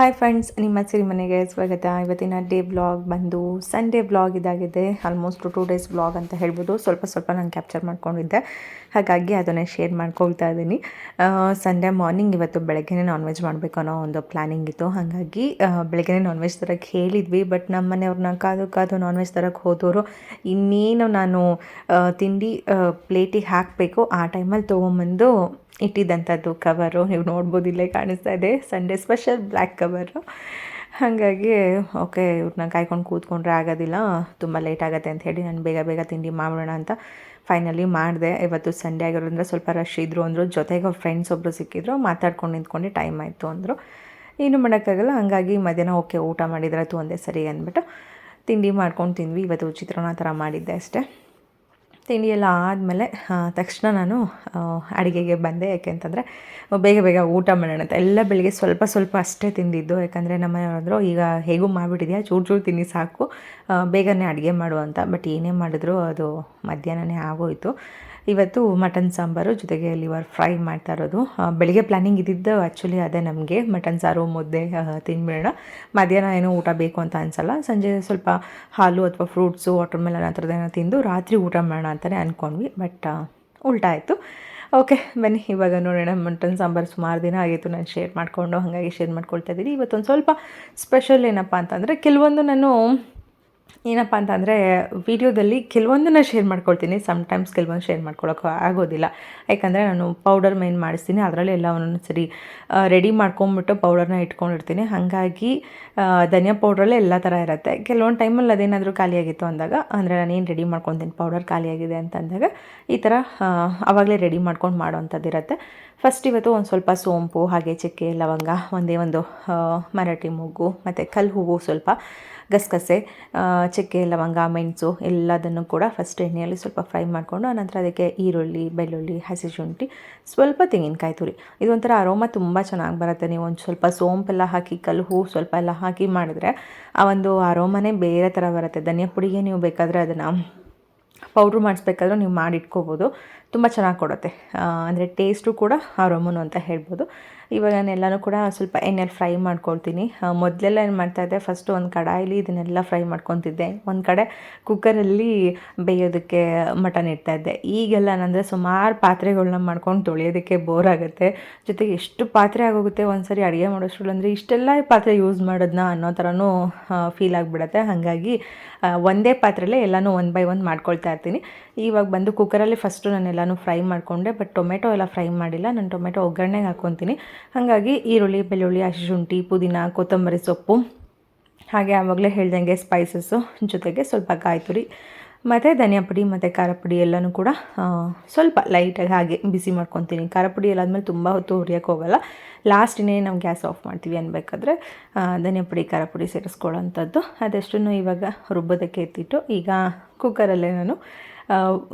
Hi friends ನಿಮ್ಮ ಸಿರಿ ಮನೆಗೆ ಸ್ವಾಗತ. ಇವತ್ತಿನ ಡೇ ಬ್ಲಾಗ್ ಬಂದು ಸಂಡೇ ಬ್ಲಾಗ್ ಇದಾಗಿದೆ. ಆಲ್ಮೋಸ್ಟ್ ಟೂ ಡೇಸ್ ಬ್ಲಾಗ್ ಅಂತ ಹೇಳ್ಬೋದು. ಸ್ವಲ್ಪ ಸ್ವಲ್ಪ ನಾನು ಕ್ಯಾಪ್ಚರ್ ಮಾಡ್ಕೊಂಡಿದ್ದೆ. ಹಾಗಾಗಿ ಅದನ್ನೇ ಶೇರ್ ಮಾಡ್ಕೊಳ್ತಾ ಇದ್ದೀನಿ. ಸಂಡೇ ಮಾರ್ನಿಂಗ್ ಇವತ್ತು ಬೆಳಗ್ಗೆನೇ ನಾನ್ ವೆಜ್ ಮಾಡಬೇಕು ಅನ್ನೋ ಒಂದು ಪ್ಲ್ಯಾನಿಂಗ್ ಇತ್ತು. ಹಾಗಾಗಿ ಬೆಳಗ್ಗೆನೇ ನಾನ್ ವೆಜ್ ತರಕ್ಕೆ ಹೇಳಿದ್ವಿ ಬಟ್ ನಮ್ಮ ಮನೆಯವ್ರನ್ನ ಕಾದು ಕಾದು ನಾನ್ ವೆಜ್ ತರಕ್ಕೆ ಹೋದವರು ಇನ್ನೇನು ನಾನು ತಿಂಡಿ ಪ್ಲೇಟಿಗೆ ಹಾಕಬೇಕು, ಆ ಟೈಮಲ್ಲಿ ತೊಗೊಂಬಂದು ಇಟ್ಟಿದ್ದಂಥದ್ದು ಕವರು ನೀವು ನೋಡ್ಬೋದು, ಇಲ್ಲೇ ಕಾಣಿಸ್ತಾ ಇದೆ. ಸಂಡೆ ಸ್ಪೆಷಲ್ ಬ್ಲ್ಯಾಕ್ ಕವರು ಹಾಗಾಗಿ ಓಕೆ ಇವ್ರನ್ನ ಕಾಯ್ಕೊಂಡು ಕೂತ್ಕೊಂಡ್ರೆ ಆಗೋದಿಲ್ಲ. ತುಂಬ ಲೇಟ್ ಆಗುತ್ತೆ ಅಂತ ಹೇಳಿ ನಾನು ಬೇಗ ಬೇಗ ತಿಂಡಿ ಮಾಡೋಣ ಅಂತ ಫೈನಲಿ ಮಾಡಿದೆ. ಇವತ್ತು ಸಂಡೇ ಆಗಿರೋದ್ರಿಂದ ಸ್ವಲ್ಪ ರಶ್ ಇದ್ದರು ಅಂದರು, ಜೊತೆಗೆ ಅವ್ರ ಫ್ರೆಂಡ್ಸ್ ಒಬ್ಬರು ಸಿಕ್ಕಿದ್ರು, ಮಾತಾಡ್ಕೊಂಡು ನಿಂತ್ಕೊಂಡು ಟೈಮ್ ಆಯಿತು ಅಂದರು. ಏನು ಮಾಡೋಕ್ಕಾಗಲ್ಲ, ಹಾಗಾಗಿ ಮಧ್ಯಾಹ್ನ ಓಕೆ ಊಟ ಮಾಡಿದ್ರಾಯ್ತು ಒಂದೇ ಸರಿ ಅಂದ್ಬಿಟ್ಟು ತಿಂಡಿ ಮಾಡ್ಕೊಂಡು ತಿಂದ್ವಿ. ಇವತ್ತು ಚಿತ್ರಾನ್ನ ಥರ ಮಾಡಿದ್ದೆ ಅಷ್ಟೇ. ತಿಂಡಿ ಎಲ್ಲ ಆದಮೇಲೆ ತಕ್ಷಣ ನಾನು ಅಡುಗೆಗೆ ಬಂದೆ. ಯಾಕೆಂತಂದರೆ ಬೇಗ ಬೇಗ ಊಟ ಮಾಡೋಣ ಅಂತ. ಎಲ್ಲ ಬೆಳಿಗ್ಗೆ ಸ್ವಲ್ಪ ಸ್ವಲ್ಪ ಅಷ್ಟೇ ತಿಂದಿದ್ದು. ಯಾಕಂದರೆ ನಮ್ಮ ಮನೆಯವ್ರು ಈಗ ಹೇಗೂ ಮಾಡಿಬಿಟ್ಟಿದ್ಯಾ? ಚೂರು ಚೂರು ತಿನ್ನಿ ಸಾಕು. ಬೇಗನೆ ಅಡುಗೆ ಮಾಡು ಅಂತ. ಬಟ್ ಏನೇ ಮಾಡಿದ್ರು, ಅದು ಮಧ್ಯಾಹ್ನನೇ ಆಗೋಯಿತು. ಇವತ್ತು ಮಟನ್ ಸಾಂಬಾರು ಜೊತೆಗೆ ಲಿವರ್ ಫ್ರೈ ಮಾಡ್ತಾ ಇರೋದು. ಬೆಳಿಗ್ಗೆ ಪ್ಲ್ಯಾನಿಂಗ್ ಇದ್ದಿದ್ದು ಆ್ಯಕ್ಚುಲಿ ಅದೇ ನಮಗೆ. ಮಟನ್ ಸಾರು, ಮುದ್ದೆ ತಿನ್ಬಿಡೋಣ ಮಧ್ಯಾಹ್ನ ಏನೋ ಊಟ ಬೇಕು ಅಂತ ಅನಿಸಲ್ಲ. ಸಂಜೆ ಸ್ವಲ್ಪ ಹಾಲು ಅಥವಾ ಫ್ರೂಟ್ಸು ವಾಟರ್ ಮೆಲನ್ ಆ ಥರದ್ದೇನೋ ತಿಂದು ರಾತ್ರಿ ಊಟ ಮಾಡೋಣ ಅಂತಲೇ ಅಂದ್ಕೊಂಡ್ವಿ ಬಟ್ ಉಲ್ಟಾ ಆಯಿತು. ಓಕೆ ಬನ್ನಿ. ಇವಾಗ ನೋಡೋಣ ಮಟನ್ ಸಾಂಬಾರು ಸುಮಾರು ದಿನ ಆಗಿತ್ತು. ನಾನು ಶೇರ್ ಮಾಡಿಕೊಂಡು ಹಾಗಾಗಿ ಶೇರ್ ಮಾಡ್ಕೊಳ್ತಾ ಇದ್ದೀನಿ. ಇವತ್ತೊಂದು ಸ್ವಲ್ಪ ಸ್ಪೆಷಲ್ ಏನಪ್ಪ ಅಂತಂದರೆ, ಕೆಲವೊಂದು ನಾನು ಏನಪ್ಪ ಅಂತಂದರೆ, ವಿಡಿಯೋದಲ್ಲಿ ಕೆಲವೊಂದನ್ನ ಶೇರ್ ಮಾಡ್ಕೊಳ್ತೀನಿ. ಸಮ್ಟೈಮ್ಸ್ ಕೆಲವೊಂದು ಶೇರ್ ಮಾಡ್ಕೊಳ್ಳೋಕೆ ಆಗೋದಿಲ್ಲ. ಯಾಕಂದರೆ ನಾನು ಪೌಡರ್ ಮೇನ್ ಮಾಡಿಸ್ತೀನಿ. ಅದರಲ್ಲಿ ಎಲ್ಲ ಒಂದೊಂದು ಸರಿ ರೆಡಿ ಮಾಡ್ಕೊಂಬಿಟ್ಟು ಪೌಡರ್ನ ಇಟ್ಕೊಂಡಿರ್ತೀನಿ. ಹಾಗಾಗಿ ಧನಿಯಾ ಪೌಡ್ರಲ್ಲೇ ಎಲ್ಲ ಥರ ಇರುತ್ತೆ. ಕೆಲವೊಂದು ಟೈಮಲ್ಲಿ ಅದೇನಾದರೂ ಖಾಲಿಯಾಗಿತ್ತು ಅಂದಾಗ, ಅಂದರೆ ನಾನೇನು ರೆಡಿ ಮಾಡ್ಕೊತೀನಿ? ಪೌಡರ್ ಖಾಲಿಯಾಗಿದೆ ಅಂತ ಅಂದಾಗ, ಈ ಥರ ಆವಾಗಲೇ ರೆಡಿ ಮಾಡ್ಕೊಂಡು ಮಾಡೋವಂಥದ್ದು ಇರುತ್ತೆ. ಫಸ್ಟ್ ಇವತ್ತು ಒಂದು ಸ್ವಲ್ಪ ಸೋಂಪು, ಹಾಗೆ ಚಕ್ಕೆ, ಲವಂಗ, ಒಂದೇ ಒಂದು ಮರಾಠಿ ಮೂಗು, ಮತ್ತು ಕಲ್ಲು ಹೂವು ಸ್ವಲ್ಪ ಗಸಗಸೆ ಚಕ್ಕೆ, ಲವಂಗ, ಮೆಣಸು ಎಲ್ಲದನ್ನು ಕೂಡ ಫಸ್ಟ್ ಎಣ್ಣೆಯಲ್ಲಿ ಸ್ವಲ್ಪ ಫ್ರೈ ಮಾಡಿಕೊಂಡು ಆನಂತರ ಅದಕ್ಕೆ ಈರುಳ್ಳಿ, ಬೆಳ್ಳುಳ್ಳಿ, ಹಸಿ ಶುಂಠಿ, ಸ್ವಲ್ಪ ತೆಂಗಿನಕಾಯಿ ತುರಿ. ಇದೊಂಥರ ಅರೋಮ ತುಂಬ ಚೆನ್ನಾಗಿ ಬರುತ್ತೆ. ನೀವು ಒಂದು ಸ್ವಲ್ಪ ಸೋಂಪೆಲ್ಲ ಹಾಕಿ, ಕಲ್ಲು ಹೂ ಸ್ವಲ್ಪ ಎಲ್ಲ ಹಾಕಿ ಮಾಡಿದ್ರೆ ಆ ಒಂದು ಅರೋಮನೇ ಬೇರೆ ಥರ ಬರುತ್ತೆ. ಧನಿಯ ಪುಡಿಗೆ ನೀವು ಬೇಕಾದರೆ ಅದನ್ನು ಪೌಡ್ರ್ ಮಾಡಿಸ್ಬೇಕಾದ್ರೂ ನೀವು ಮಾಡಿಟ್ಕೋಬೋದು ತುಂಬ ಚೆನ್ನಾಗಿ ಕೊಡುತ್ತೆ. ಅಂದರೆ ಟೇಸ್ಟು ಕೂಡ ಅರೋಮನು ಅಂತ ಹೇಳ್ಬೋದು. ಇವಾಗ ನಾನೆಲ್ಲನೂ ಕೂಡ ಸ್ವಲ್ಪ ಎಣ್ಣೆಲಿ ಫ್ರೈ ಮಾಡ್ಕೊಳ್ತೀನಿ. ಮೊದಲೆಲ್ಲ ಏನು ಮಾಡ್ತಾಯಿದ್ದೆ ಫಸ್ಟು ಒಂದು ಕಡಾಯಿಲಿ ಇದನ್ನೆಲ್ಲ ಫ್ರೈ ಮಾಡ್ಕೊತಿದ್ದೆ. ಒಂದು ಕಡೆ ಕುಕ್ಕರಲ್ಲಿ ಬೇಯೋದಕ್ಕೆ ಮಟನ್ ಇಡ್ತಾಯಿದ್ದೆ ಈಗೆಲ್ಲ ಏನಂದರೆ ಸುಮಾರು ಪಾತ್ರೆಗಳನ್ನ ಮಾಡ್ಕೊಂಡು ತೊಳೆಯೋದಕ್ಕೆ ಬೋರ್ ಆಗುತ್ತೆ. ಜೊತೆಗೆ ಎಷ್ಟು ಪಾತ್ರೆ ಆಗೋಗುತ್ತೆ ಒಂದು ಸರಿ ಅಡುಗೆ ಮಾಡೋಷ್ಟ್ರಲ್ಲಿ ಅಂದರೆ ಇಷ್ಟೆಲ್ಲ ಪಾತ್ರೆ ಯೂಸ್ ಮಾಡೋದನ್ನ ಅನ್ನೋ ಥರನೂ ಫೀಲ್ ಆಗಿಬಿಡುತ್ತೆ. ಹಾಗಾಗಿ ಒಂದೇ ಪಾತ್ರೆಯಲ್ಲೇ ಎಲ್ಲನೂ ಒನ್ ಬೈ ಒನ್ ಮಾಡ್ಕೊಳ್ತಾ ಇರ್ತೀನಿ. ಇವಾಗ ಬಂದು ಕುಕ್ಕರಲ್ಲಿ ಫಸ್ಟು ನಾನು ಎಲ್ಲನೂ ಫ್ರೈ ಮಾಡಿಕೊಂಡೆ ಬಟ್ ಟೊಮೆಟೊ ಎಲ್ಲ ಫ್ರೈ ಮಾಡಿಲ್ಲ. ನಾನು ಟೊಮೆಟೊ ಒಗ್ಗರಣೆಗೆ ಹಾಕ್ಕೊತೀನಿ ಹಾಗಾಗಿ ಈರುಳ್ಳಿ, ಬೆಳ್ಳುಳ್ಳಿ, ಹಸಿ ಶುಂಠಿ, ಪುದೀನ, ಕೊತ್ತಂಬರಿ ಸೊಪ್ಪು. ಹಾಗೆ ಆವಾಗಲೇ ಹೇಳ್ದಂಗೆ ಸ್ಪೈಸಸ್ಸು ಜೊತೆಗೆ ಸ್ವಲ್ಪ ಕಾಯಿ ತುರಿ ಮತ್ತು ಧನಿಯಾ ಪುಡಿ, ಮತ್ತು ಖಾರ ಪುಡಿ ಎಲ್ಲನೂ ಕೂಡ ಸ್ವಲ್ಪ ಲೈಟಾಗಿ ಹಾಗೆ ಬಿಸಿ ಮಾಡ್ಕೊತೀನಿ. ಖಾರ ಪುಡಿ ಎಲ್ಲ ಆದಮೇಲೆ ತುಂಬ ಹೊತ್ತು ಹುರಿಯೋಕ್ಕೆ ಹೋಗಲ್ಲ. ಲಾಸ್ಟಿನೇ ನಾವು ಗ್ಯಾಸ್ ಆಫ್ ಮಾಡ್ತೀವಿ ಅನ್ಬೇಕಾದ್ರೆ ಧನಿಯಾ ಪುಡಿ, ಖಾರ ಪುಡಿ ಸೇರಿಸ್ಕೊಳ್ಳೋಂಥದ್ದು ಅದೆಷ್ಟನ್ನು ಇವಾಗ ರುಬ್ಬೋದಕ್ಕೆ ಎತ್ತಿಟ್ಟು, ಈಗ ಕುಕ್ಕರಲ್ಲೇ ನಾನು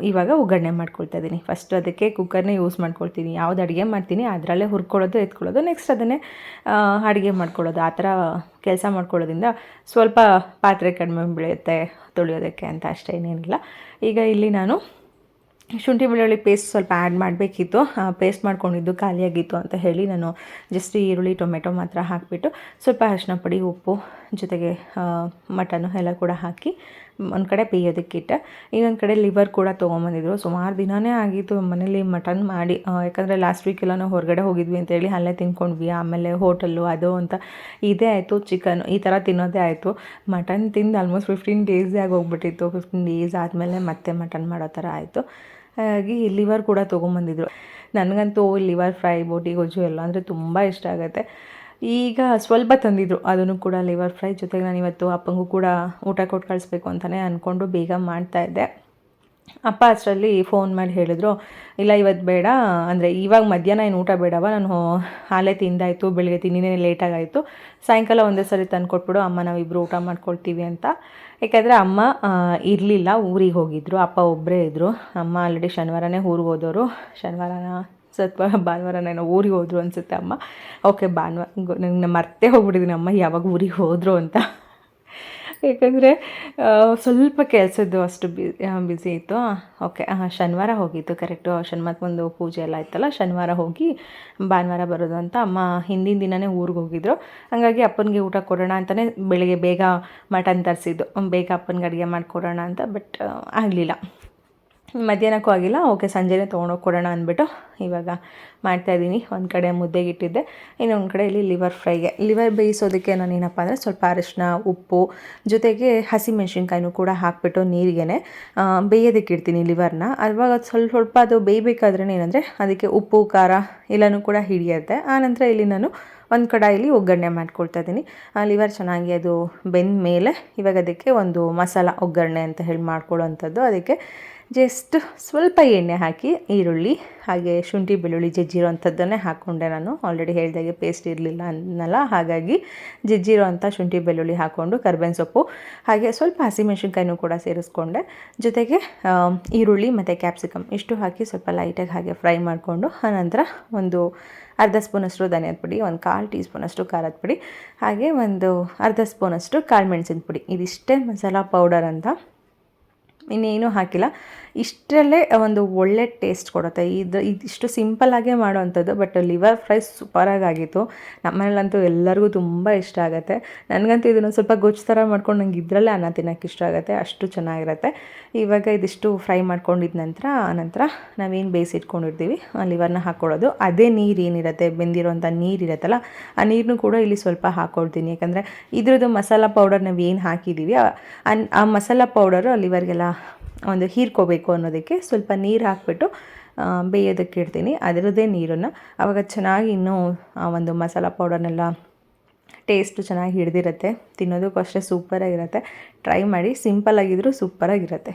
ಇವಾಗ ಒಗ್ಗರಣೆ ಮಾಡ್ಕೊಳ್ತಾ ಇದ್ದೀನಿ. ಫಸ್ಟ್ ಅದಕ್ಕೆ ಕುಕ್ಕರ್ನೇ ಯೂಸ್ ಮಾಡ್ಕೊಳ್ತೀನಿ. ಯಾವ್ದು ಅಡುಗೆ ಮಾಡ್ತೀನಿ, ಅದರಲ್ಲೇ ಹುರ್ಕೊಳ್ಳೋದು, ಎತ್ಕೊಳ್ಳೋದು ನೆಕ್ಸ್ಟ್ ಅದನ್ನೇ ಅಡುಗೆ ಮಾಡ್ಕೊಳ್ಳೋದು. ಆ ಥರ ಕೆಲಸ ಮಾಡ್ಕೊಳ್ಳೋದ್ರಿಂದ ಸ್ವಲ್ಪ ಪಾತ್ರೆ ಕಡಿಮೆ ಬೀಳುತ್ತೆ ತೊಳೆಯೋದಕ್ಕೆ ಅಂತ ಅಷ್ಟೇ ಏನೇನಿಲ್ಲ ಈಗ ಇಲ್ಲಿ ನಾನು ಶುಂಠಿ ಬೆಳ್ಳುಳ್ಳಿ ಪೇಸ್ಟ್ ಸ್ವಲ್ಪ ಆ್ಯಡ್ ಮಾಡಬೇಕಿತ್ತು. ಪೇಸ್ಟ್ ಮಾಡ್ಕೊಂಡಿದ್ದು ಖಾಲಿಯಾಗಿತ್ತು ಅಂತ ಹೇಳಿ ನಾನು ಜಸ್ಟ್ ಈರುಳ್ಳಿ, ಟೊಮೆಟೊ ಮಾತ್ರ ಹಾಕಿಬಿಟ್ಟು ಸ್ವಲ್ಪ ಅರಿಶಿನ ಪುಡಿ, ಉಪ್ಪು ಜೊತೆಗೆ ಮಟನು ಎಲ್ಲ ಕೂಡ ಹಾಕಿ, ಒಂದು ಕಡೆ ಬೇಯೋದಕ್ಕಿಟ್ಟೆ ಇನ್ನೊಂದು ಕಡೆ ಲಿವರ್ ಕೂಡ ತೊಗೊಂಬಂದಿದ್ರು. ಸುಮಾರು ದಿನವೇ ಆಗಿತ್ತು ಮನೇಲಿ ಮಟನ್ ಮಾಡಿ ಯಾಕಂದರೆ ಲಾಸ್ಟ್ ವೀಕ್ ಎಲ್ಲ ನಾವು ಹೊರಗಡೆ ಹೋಗಿದ್ವಿ ಅಂತೇಳಿ ಅಲ್ಲೇ ತಿನ್ಕೊಂಡ್ವಿ ಆಮೇಲೆ ಹೋಟೆಲ್ಲು ಅದು ಅಂತ ಇದೇ ಆಯಿತು ಚಿಕನ್ ಈ ಥರ ತಿನ್ನೋದೇ ಆಯಿತು. ಮಟನ್ ತಿಂದು ಆಲ್ಮೋಸ್ಟ್ ಫಿಫ್ಟೀನ್ ಡೇಸೇ ಹೋಗ್ಬಿಟ್ಟಿತ್ತು. ಫಿಫ್ಟೀನ್ ಡೇಸ್ ಆದಮೇಲೆ ಮತ್ತೆ ಮಟನ್ ಮಾಡೋ ಥರ ಆಯಿತು. ಹಾಗಾಗಿ ಲಿವರ್ ಕೂಡ ತೊಗೊಂಬಂದಿದ್ರು. ನನಗಂತೂ ಲಿವರ್ ಫ್ರೈ ಬೋಟಿ, ಗೊಜ್ಜು ಎಲ್ಲ ಅಂದರೆ ತುಂಬ ಇಷ್ಟ ಆಗುತ್ತೆ. ಈಗ ಸ್ವಲ್ಪ ತಂದಿದ್ರು. ಅದನ್ನು ಕೂಡ ಲಿವರ್ ಫ್ರೈ ಜೊತೆಗೆ ನಾನು ಇವತ್ತು ಅಪ್ಪಂಗೂ ಕೂಡ ಊಟ ಕೊಟ್ಟು ಕಳಿಸ್ಬೇಕು ಅಂತಲೇ ಅಂದ್ಕೊಂಡು ಬೇಗ ಮಾಡ್ತಾಯಿದ್ದೆ ಅಪ್ಪ ಅಷ್ಟರಲ್ಲಿ ಫೋನ್ ಮಾಡಿ ಹೇಳಿದ್ರು, ಇಲ್ಲ ಇವತ್ತು ಬೇಡ. ಅಂದರೆ ಇವಾಗ ಮಧ್ಯಾಹ್ನ ಏನು ಊಟ ಬೇಡವ? ನಾನು ಹಾಲೇ ತಿಂದಾಯಿತು, ಬೆಳಿಗ್ಗೆ ತಿಂದಿನೇ ಲೇಟಾಗಾಯಿತು ಸಾಯಂಕಾಲ ಒಂದೇ ಸರಿ ತಂದು ಕೊಟ್ಬಿಡು ಅಮ್ಮ ನಾವಿಬ್ಬರು ಊಟ ಮಾಡ್ಕೊಳ್ತೀವಿ ಅಂತ. ಯಾಕೆಂದರೆ ಅಮ್ಮ ಇರಲಿಲ್ಲ, ಊರಿಗೆ ಹೋಗಿದ್ರು. ಅಪ್ಪ ಒಬ್ಬರೇ ಇದ್ದರು ಅಮ್ಮ ಆಲ್ರೆಡಿ ಶನಿವಾರನೇ ಊರಿಗೆ ಹೋದವರು ಶನಿವಾರನ ಸತ್ವ ಭಾನುವಾರನೇನೋ ಊರಿಗೆ ಹೋದ್ರು ಅನಿಸುತ್ತೆ ಅಮ್ಮ. ಓಕೆ, ಭಾನುವಾರ ನಂಗೆ ಮರ್ತೇ ಹೋಗ್ಬಿಟ್ಟಿದ್ದೀನಿ ಅಮ್ಮ, ಯಾವಾಗ ಊರಿಗೆ ಹೋದರು ಅಂತ. ಏಕೆಂದರೆ ಸ್ವಲ್ಪ ಕೆಲಸದ್ದು ಅಷ್ಟು ಬಿ ಬ್ಯುಸಿ ಇತ್ತು. ಓಕೆ ಶನಿವಾರ ಹೋಗಿತ್ತು ಕರೆಕ್ಟು ಒಂದು ಪೂಜೆ ಎಲ್ಲ ಇತ್ತಲ್ಲ ಶನಿವಾರ ಹೋಗಿ ಭಾನುವಾರ ಬರೋದು ಅಂತ ಅಮ್ಮ ಹಿಂದಿನ ದಿನವೇ ಊರಿಗೆ ಹೋಗಿದ್ರು. ಹಾಗಾಗಿ ಅಪ್ಪನಿಗೆ ಊಟ ಕೊಡೋಣ ಅಂತಲೇ ಬೆಳಿಗ್ಗೆ ಬೇಗ ಮಟನ್ ತರಿಸಿದ್ದು. ಬೇಗ ಅಪ್ಪನಿಗೆ ಅಡುಗೆ ಮಾಡಿಕೊಡೋಣ ಅಂತ, ಬಟ್ ಆಗಲಿಲ್ಲ. ಮಧ್ಯಾಹ್ನಕ್ಕೂ ಆಗಿಲ್ಲ. ಓಕೆ, ಸಂಜೆನೇ ತೊಗೊಂಡೋಗಿ ಕೊಡೋಣ ಅಂದ್ಬಿಟ್ಟು ಇವಾಗ ಮಾಡ್ತಾಯಿದ್ದೀನಿ ಒಂದು ಕಡೆ ಮುದ್ದೆಗೆ ಇಟ್ಟಿದ್ದೆ ಇನ್ನೊಂದು ಕಡೆ ಇಲ್ಲಿ ಲಿವರ್ ಫ್ರೈಗೆ. ಲಿವರ್ ಬೇಯಿಸೋದಕ್ಕೆ ನಾನು ಏನಪ್ಪ ಅಂದರೆ ಸ್ವಲ್ಪ ಅರಿಶಿನ ಉಪ್ಪು, ಜೊತೆಗೆ ಹಸಿಮೆಣ್ಸಿನ್ಕಾಯಿನೂ ಕೂಡ ಹಾಕಿಬಿಟ್ಟು ನೀರಿಗೆನೆ ಬೇಯೋದಕ್ಕೆ ಇಡ್ತೀನಿ ಲಿವರ್ನ. ಅವಾಗ ಸ್ವಲ್ಪ ಸ್ವಲ್ಪ ಅದು ಬೇಯಬೇಕಾದ್ರೆ ಏನಂದರೆ ಅದಕ್ಕೆ ಉಪ್ಪು, ಖಾರ ಎಲ್ಲನೂ ಕೂಡ ಹಿಡಿಯುತ್ತೆ. ಆನಂತರ ಇಲ್ಲಿ ನಾನು ಒಂದು ಕಡಾಯಲ್ಲಿ ಒಗ್ಗರಣೆ ಮಾಡ್ಕೊಳ್ತಾ ಇದ್ದೀನಿ. ಲಿವರ್ ಚೆನ್ನಾಗಿ ಅದು ಬೆಂದ ಮೇಲೆ ಇವಾಗ ಅದಕ್ಕೆ ಒಂದು ಮಸಾಲ ಒಗ್ಗರಣೆ ಅಂತ ಹೇಳಿ ಮಾಡ್ಕೊಳ್ಳೋವಂಥದ್ದು. ಅದಕ್ಕೆ ಜಸ್ಟ್ ಸ್ವಲ್ಪ ಎಣ್ಣೆ ಹಾಕಿ, ಈರುಳ್ಳಿ ಹಾಗೆ ಶುಂಠಿ, ಬೆಳ್ಳುಳ್ಳಿ, ಜಜ್ಜಿರೋ ಅಂಥದ್ದನ್ನೇ ಹಾಕ್ಕೊಂಡೆ ನಾನು. ಆಲ್ರೆಡಿ ಹೇಳಿದಾಗೆ ಪೇಸ್ಟ್ ಇರಲಿಲ್ಲ ಅನ್ನಲ್ಲ. ಹಾಗಾಗಿ ಜಜ್ಜಿರೋ ಅಂಥ ಶುಂಠಿ, ಬೆಳ್ಳುಳ್ಳಿ ಹಾಕ್ಕೊಂಡು ಕರ್ಬೇವಿನ ಸೊಪ್ಪು ಹಾಗೆ ಸ್ವಲ್ಪ ಹಸಿಮೆಣ್ಸಿನ್ಕಾಯಿನೂ ಕೂಡ ಸೇರಿಸ್ಕೊಂಡೆ. ಜೊತೆಗೆ ಈರುಳ್ಳಿ ಮತ್ತು ಕ್ಯಾಪ್ಸಿಕಮ್ ಇಷ್ಟು ಹಾಕಿ ಸ್ವಲ್ಪ ಲೈಟಾಗಿ ಹಾಗೆ ಫ್ರೈ ಮಾಡಿಕೊಂಡು, ಆನಂತರ ಒಂದು ಅರ್ಧ ಸ್ಪೂನಷ್ಟು ಧನಿಯಾದ ಪುಡಿ, ಒಂದು ಕಾಲು ಟೀ ಸ್ಪೂನಷ್ಟು ಖಾರದ ಪುಡಿ ಹಾಗೆ ಒಂದು ಅರ್ಧ ಸ್ಪೂನಷ್ಟು ಕಾಳು ಮೆಣಸಿನ ಪುಡಿ. ಇದಿಷ್ಟೇ ಮಸಾಲ ಪೌಡರ್ ಅಂತ. ಇನ್ನೇನು ಹಾಕಿಲ್ಲ. ಇಷ್ಟರಲ್ಲೇ ಒಂದು ಒಳ್ಳೆ ಟೇಸ್ಟ್ ಕೊಡುತ್ತೆ. ಇದು ಇದಿಷ್ಟು ಸಿಂಪಲ್ಲಾಗೇ ಮಾಡೋವಂಥದ್ದು ಬಟ್ ಲಿವರ್ ಫ್ರೈ ಸೂಪರಾಗಿ ಆಗಿತ್ತು ನಮ್ಮನೇಲಂತೂ ಎಲ್ಲರಿಗೂ ತುಂಬ ಇಷ್ಟ ಆಗುತ್ತೆ. ನನಗಂತೂ ಇದನ್ನು ಸ್ವಲ್ಪ ಗೊಜ್ಜು ಥರ ಮಾಡ್ಕೊಂಡು ನಂಗೆ ಇದರಲ್ಲೇ ಅನ್ನ ತಿನ್ನೋಕ್ಕೆ ಇಷ್ಟ ಆಗುತ್ತೆ. ಅಷ್ಟು ಚೆನ್ನಾಗಿರುತ್ತೆ. ಇವಾಗ ಇದಿಷ್ಟು ಫ್ರೈ ಮಾಡ್ಕೊಂಡಿದ ನಂತರ ನಂತರ ನಾವೇನು ಬೇಯಿಸಿಟ್ಕೊಂಡಿರ್ತೀವಿ, ಆ ಲಿವರ್ನ ಹಾಕ್ಕೊಳ್ಳೋದು ಅದೇ ನೀರು ಏನಿರುತ್ತೆ, ಬೆಂದಿರೋಂಥ ನೀರು ಇರುತ್ತಲ್ಲ, ಆ ನೀರನ್ನು ಕೂಡ ಇಲ್ಲಿ ಸ್ವಲ್ಪ ಹಾಕ್ಕೊಳ್ತೀನಿ ಯಾಕಂದರೆ ಇದ್ರದ್ದು ಮಸಾಲ ಪೌಡರ್ ನಾವು ಏನು ಹಾಕಿದ್ದೀವಿ ಆ ಮಸಾಲ ಪೌಡರು ಲಿವರ್ಗೆಲ್ಲ ಒಂದು ಹೀರ್ಕೋಬೇಕು ಅನ್ನೋದಕ್ಕೆ ಸ್ವಲ್ಪ ನೀರು ಹಾಕ್ಬಿಟ್ಟು ಬೇಯೋದಕ್ಕೆ ಇಡ್ತೀನಿ. ಅದರದ್ದೇ ನೀರನ್ನು. ಆವಾಗ ಚೆನ್ನಾಗಿ ಇನ್ನೂ, ಆ, ಒಂದು ಮಸಾಲ ಪೌಡರ್ನೆಲ್ಲ ಟೇಸ್ಟು ಚೆನ್ನಾಗಿ ಹಿಡಿದಿರುತ್ತೆ. ತಿನ್ನೋದಕ್ಕೂ ಅಷ್ಟೇ ಸೂಪರಾಗಿರುತ್ತೆ. ಟ್ರೈ ಮಾಡಿ ಸಿಂಪಲ್ ಆಗಿದ್ರು ಸೂಪರಾಗಿರುತ್ತೆ.